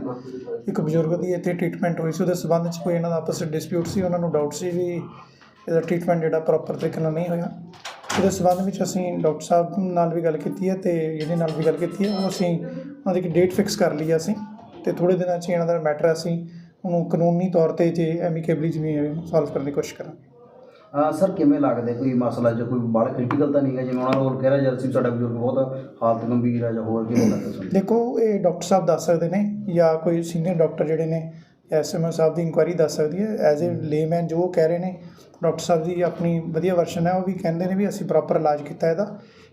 ਇੱਕ ਬਜ਼ੁਰਗ ਦੀ ਇੱਥੇ ਟ੍ਰੀਟਮੈਂਟ ਹੋਈ ਸੀ ਉਹਦੇ ਸਬੰਧ 'ਚ ਕੋਈ ਇਹਨਾਂ ਦਾ ਆਪਸ ਵਿੱਚ ਡਿਸਪਿਊਟ ਸੀ ਉਹਨਾਂ ਨੂੰ ਡਾਊਟ ਸੀ ਵੀ ਇਹਦਾ ਟ੍ਰੀਟਮੈਂਟ ਜਿਹੜਾ ਪ੍ਰੋਪਰ ਤਰੀਕੇ ਨਾਲ ਨਹੀਂ ਹੋਇਆ। ਉਹਦੇ ਸਬੰਧ ਵਿੱਚ ਅਸੀਂ ਡਾਕਟਰ ਸਾਹਿਬ ਨਾਲ ਵੀ ਗੱਲ ਕੀਤੀ ਹੈ ਤੇ ਇਹਦੇ ਨਾਲ ਵੀ ਗੱਲ ਕੀਤੀ ਹੈ। ਉਹ ਅਸੀਂ ਉਹਨਾਂ ਦੀ ਇੱਕ ਡੇਟ ਫਿਕਸ ਕਰ ਲਈ ਹੈ ਅਸੀਂ ਤੇ ਥੋੜੇ ਦਿਨਾਂ 'ਚ ਇਹਨਾਂ ਦਾ ਮੈਟਰ ਅਸੀਂ ਉਹਨੂੰ ਕਾਨੂੰਨੀ ਤੌਰ ਤੇ ਜੇ ਐਮੀਕੇਬਲੀ ਜਿਵੇਂ ਸੋਲਵ ਕਰਨ ਦੀ ਕੋਸ਼ਿਸ਼ ਕਰਾਂਗੇ। ਸਰ ਕਿਵੇਂ ਲੱਗਦੇ ਕੋਈ ਮਸਲਾ ਜਾਂ ਕੋਈ ਬੜਾ ਕ੍ਰਿਟੀਕਲ ਤਾਂ ਨਹੀਂ ਹੈ ਜਿਵੇਂ ਉਹਨਾਂ ਨੂੰ ਕਹਿ ਰਿਹਾ ਜਦ ਸੀ ਤੁਹਾਡਾ ਬਜ਼ੁਰਗ ਬਹੁਤ ਹਾਲਤ ਗੰਭੀਰ ਹੈ ਜਾਂ ਹੋਰ ਕਿਵੇਂ ਲੱਗਦਾ ਦੇਖੋ ਇਹ ਡਾਕਟਰ ਸਾਹਿਬ ਦੱਸ ਸਕਦੇ ਨੇ ਜਾਂ ਕੋਈ ਸੀਨੀਅਰ ਡਾਕਟਰ ਜਿਹੜੇ ਨੇ ਐਸਐਮਓ ਸਾਹਿਬ ਦੀ ਇਨਕੁਆਇਰੀ ਦੱਸ ਸਕਦੀ ਹੈ। ਐਜ਼ ਅ ਲੇਮੈਨ ਜੋ ਉਹ ਕਹਿ ਰਹੇ ਨੇ ਡਾਕਟਰ ਸਾਹਿਬ ਦੀ ਆਪਣੀ ਵਧੀਆ ਵਰਸ਼ਨ ਹੈ ਉਹ ਵੀ ਕਹਿੰਦੇ ਨੇ ਵੀ ਅਸੀਂ ਪ੍ਰੋਪਰ ਇਲਾਜ ਕੀਤਾ ਇਹਦਾ।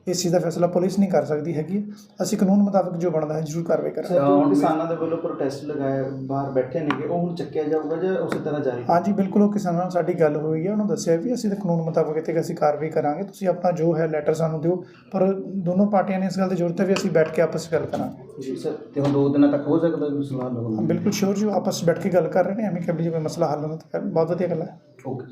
ਇਸ ਚੀਜ਼ ਦਾ ਫੈਸਲਾ ਪੁਲਿਸ ਨਹੀਂ ਕਰ ਸਕਦੀ ਹੈਗੀ। ਅਸੀਂ ਕਾਨੂੰਨ ਮੁਤਾਬਕ ਜੋ ਬਣਦਾ ਹੈ ਜ਼ਰੂਰ ਕਾਰਵਾਈ ਕਰਾਂਗੇ। ਸਰ, ਹੁਣ ਵੀ- ਕਿਸਾਨਾਂ ਦੇ ਵੱਲੋਂ ਪ੍ਰੋਟੈਸਟ ਲਗਾਇਆ ਬਾਹਰ ਬੈਠੇ ਨੇਗੇ ਉਹ ਹੁਣ ਚੱਕਿਆ ਜਾਊਗਾ ਜਾਂ ਉਸੇ ਤਰ੍ਹਾਂ ਜਾਰੀ? ਹਾਂਜੀ ਬਿਲਕੁਲ ਉਹ ਕਿਸਾਨਾਂ ਨਾਲ ਸਾਡੀ ਗੱਲ ਹੋਈ ਹੈ ਉਹਨੂੰ ਦੱਸਿਆ ਵੀ ਅਸੀਂ ਤਾਂ ਕਾਨੂੰਨ ਮੁਤਾਬਕ ਇੱਥੇ ਅਸੀਂ ਕਾਰਵਾਈ ਕਰਾਂਗੇ ਤੁਸੀਂ ਆਪਣਾ ਜੋ ਹੈ ਲੈਟਰ ਸਾਨੂੰ ਦਿਓ ਪਰ ਦੋਨੋਂ ਪਾਰਟੀਆਂ ਨੇ ਇਸ ਗੱਲ ਦੀ ਜ਼ਰੂਰਤ ਹੈ ਵੀ ਅਸੀਂ ਬੈਠ ਕੇ ਆਪਸ ਵਿੱਚ ਗੱਲ ਕਰਾਂਗੇ। ਜੀ ਸਰ ਤੇ ਹੁਣ ਦੋ ਦਿਨਾਂ ਤੱਕ ਹੋ ਸਕਦਾ ਕੋਈ ਸਲਾਹ ਲਗਾਉਣ ਬਿਲਕੁਲ ਸ਼ੋਰ ਜੀ ਆਪਸ ਬੈਠ ਕੇ ਗੱਲ ਕਰ ਰਹੇ ਨੇ ਐਵੇਂ ਕਿ ਜੇ ਕੋਈ ਮਸਲਾ ਹੱਲ ਤਾਂ ਬਹੁਤ ਵਧੀਆ ਗੱਲ ਹੈ। ਓਕੇ।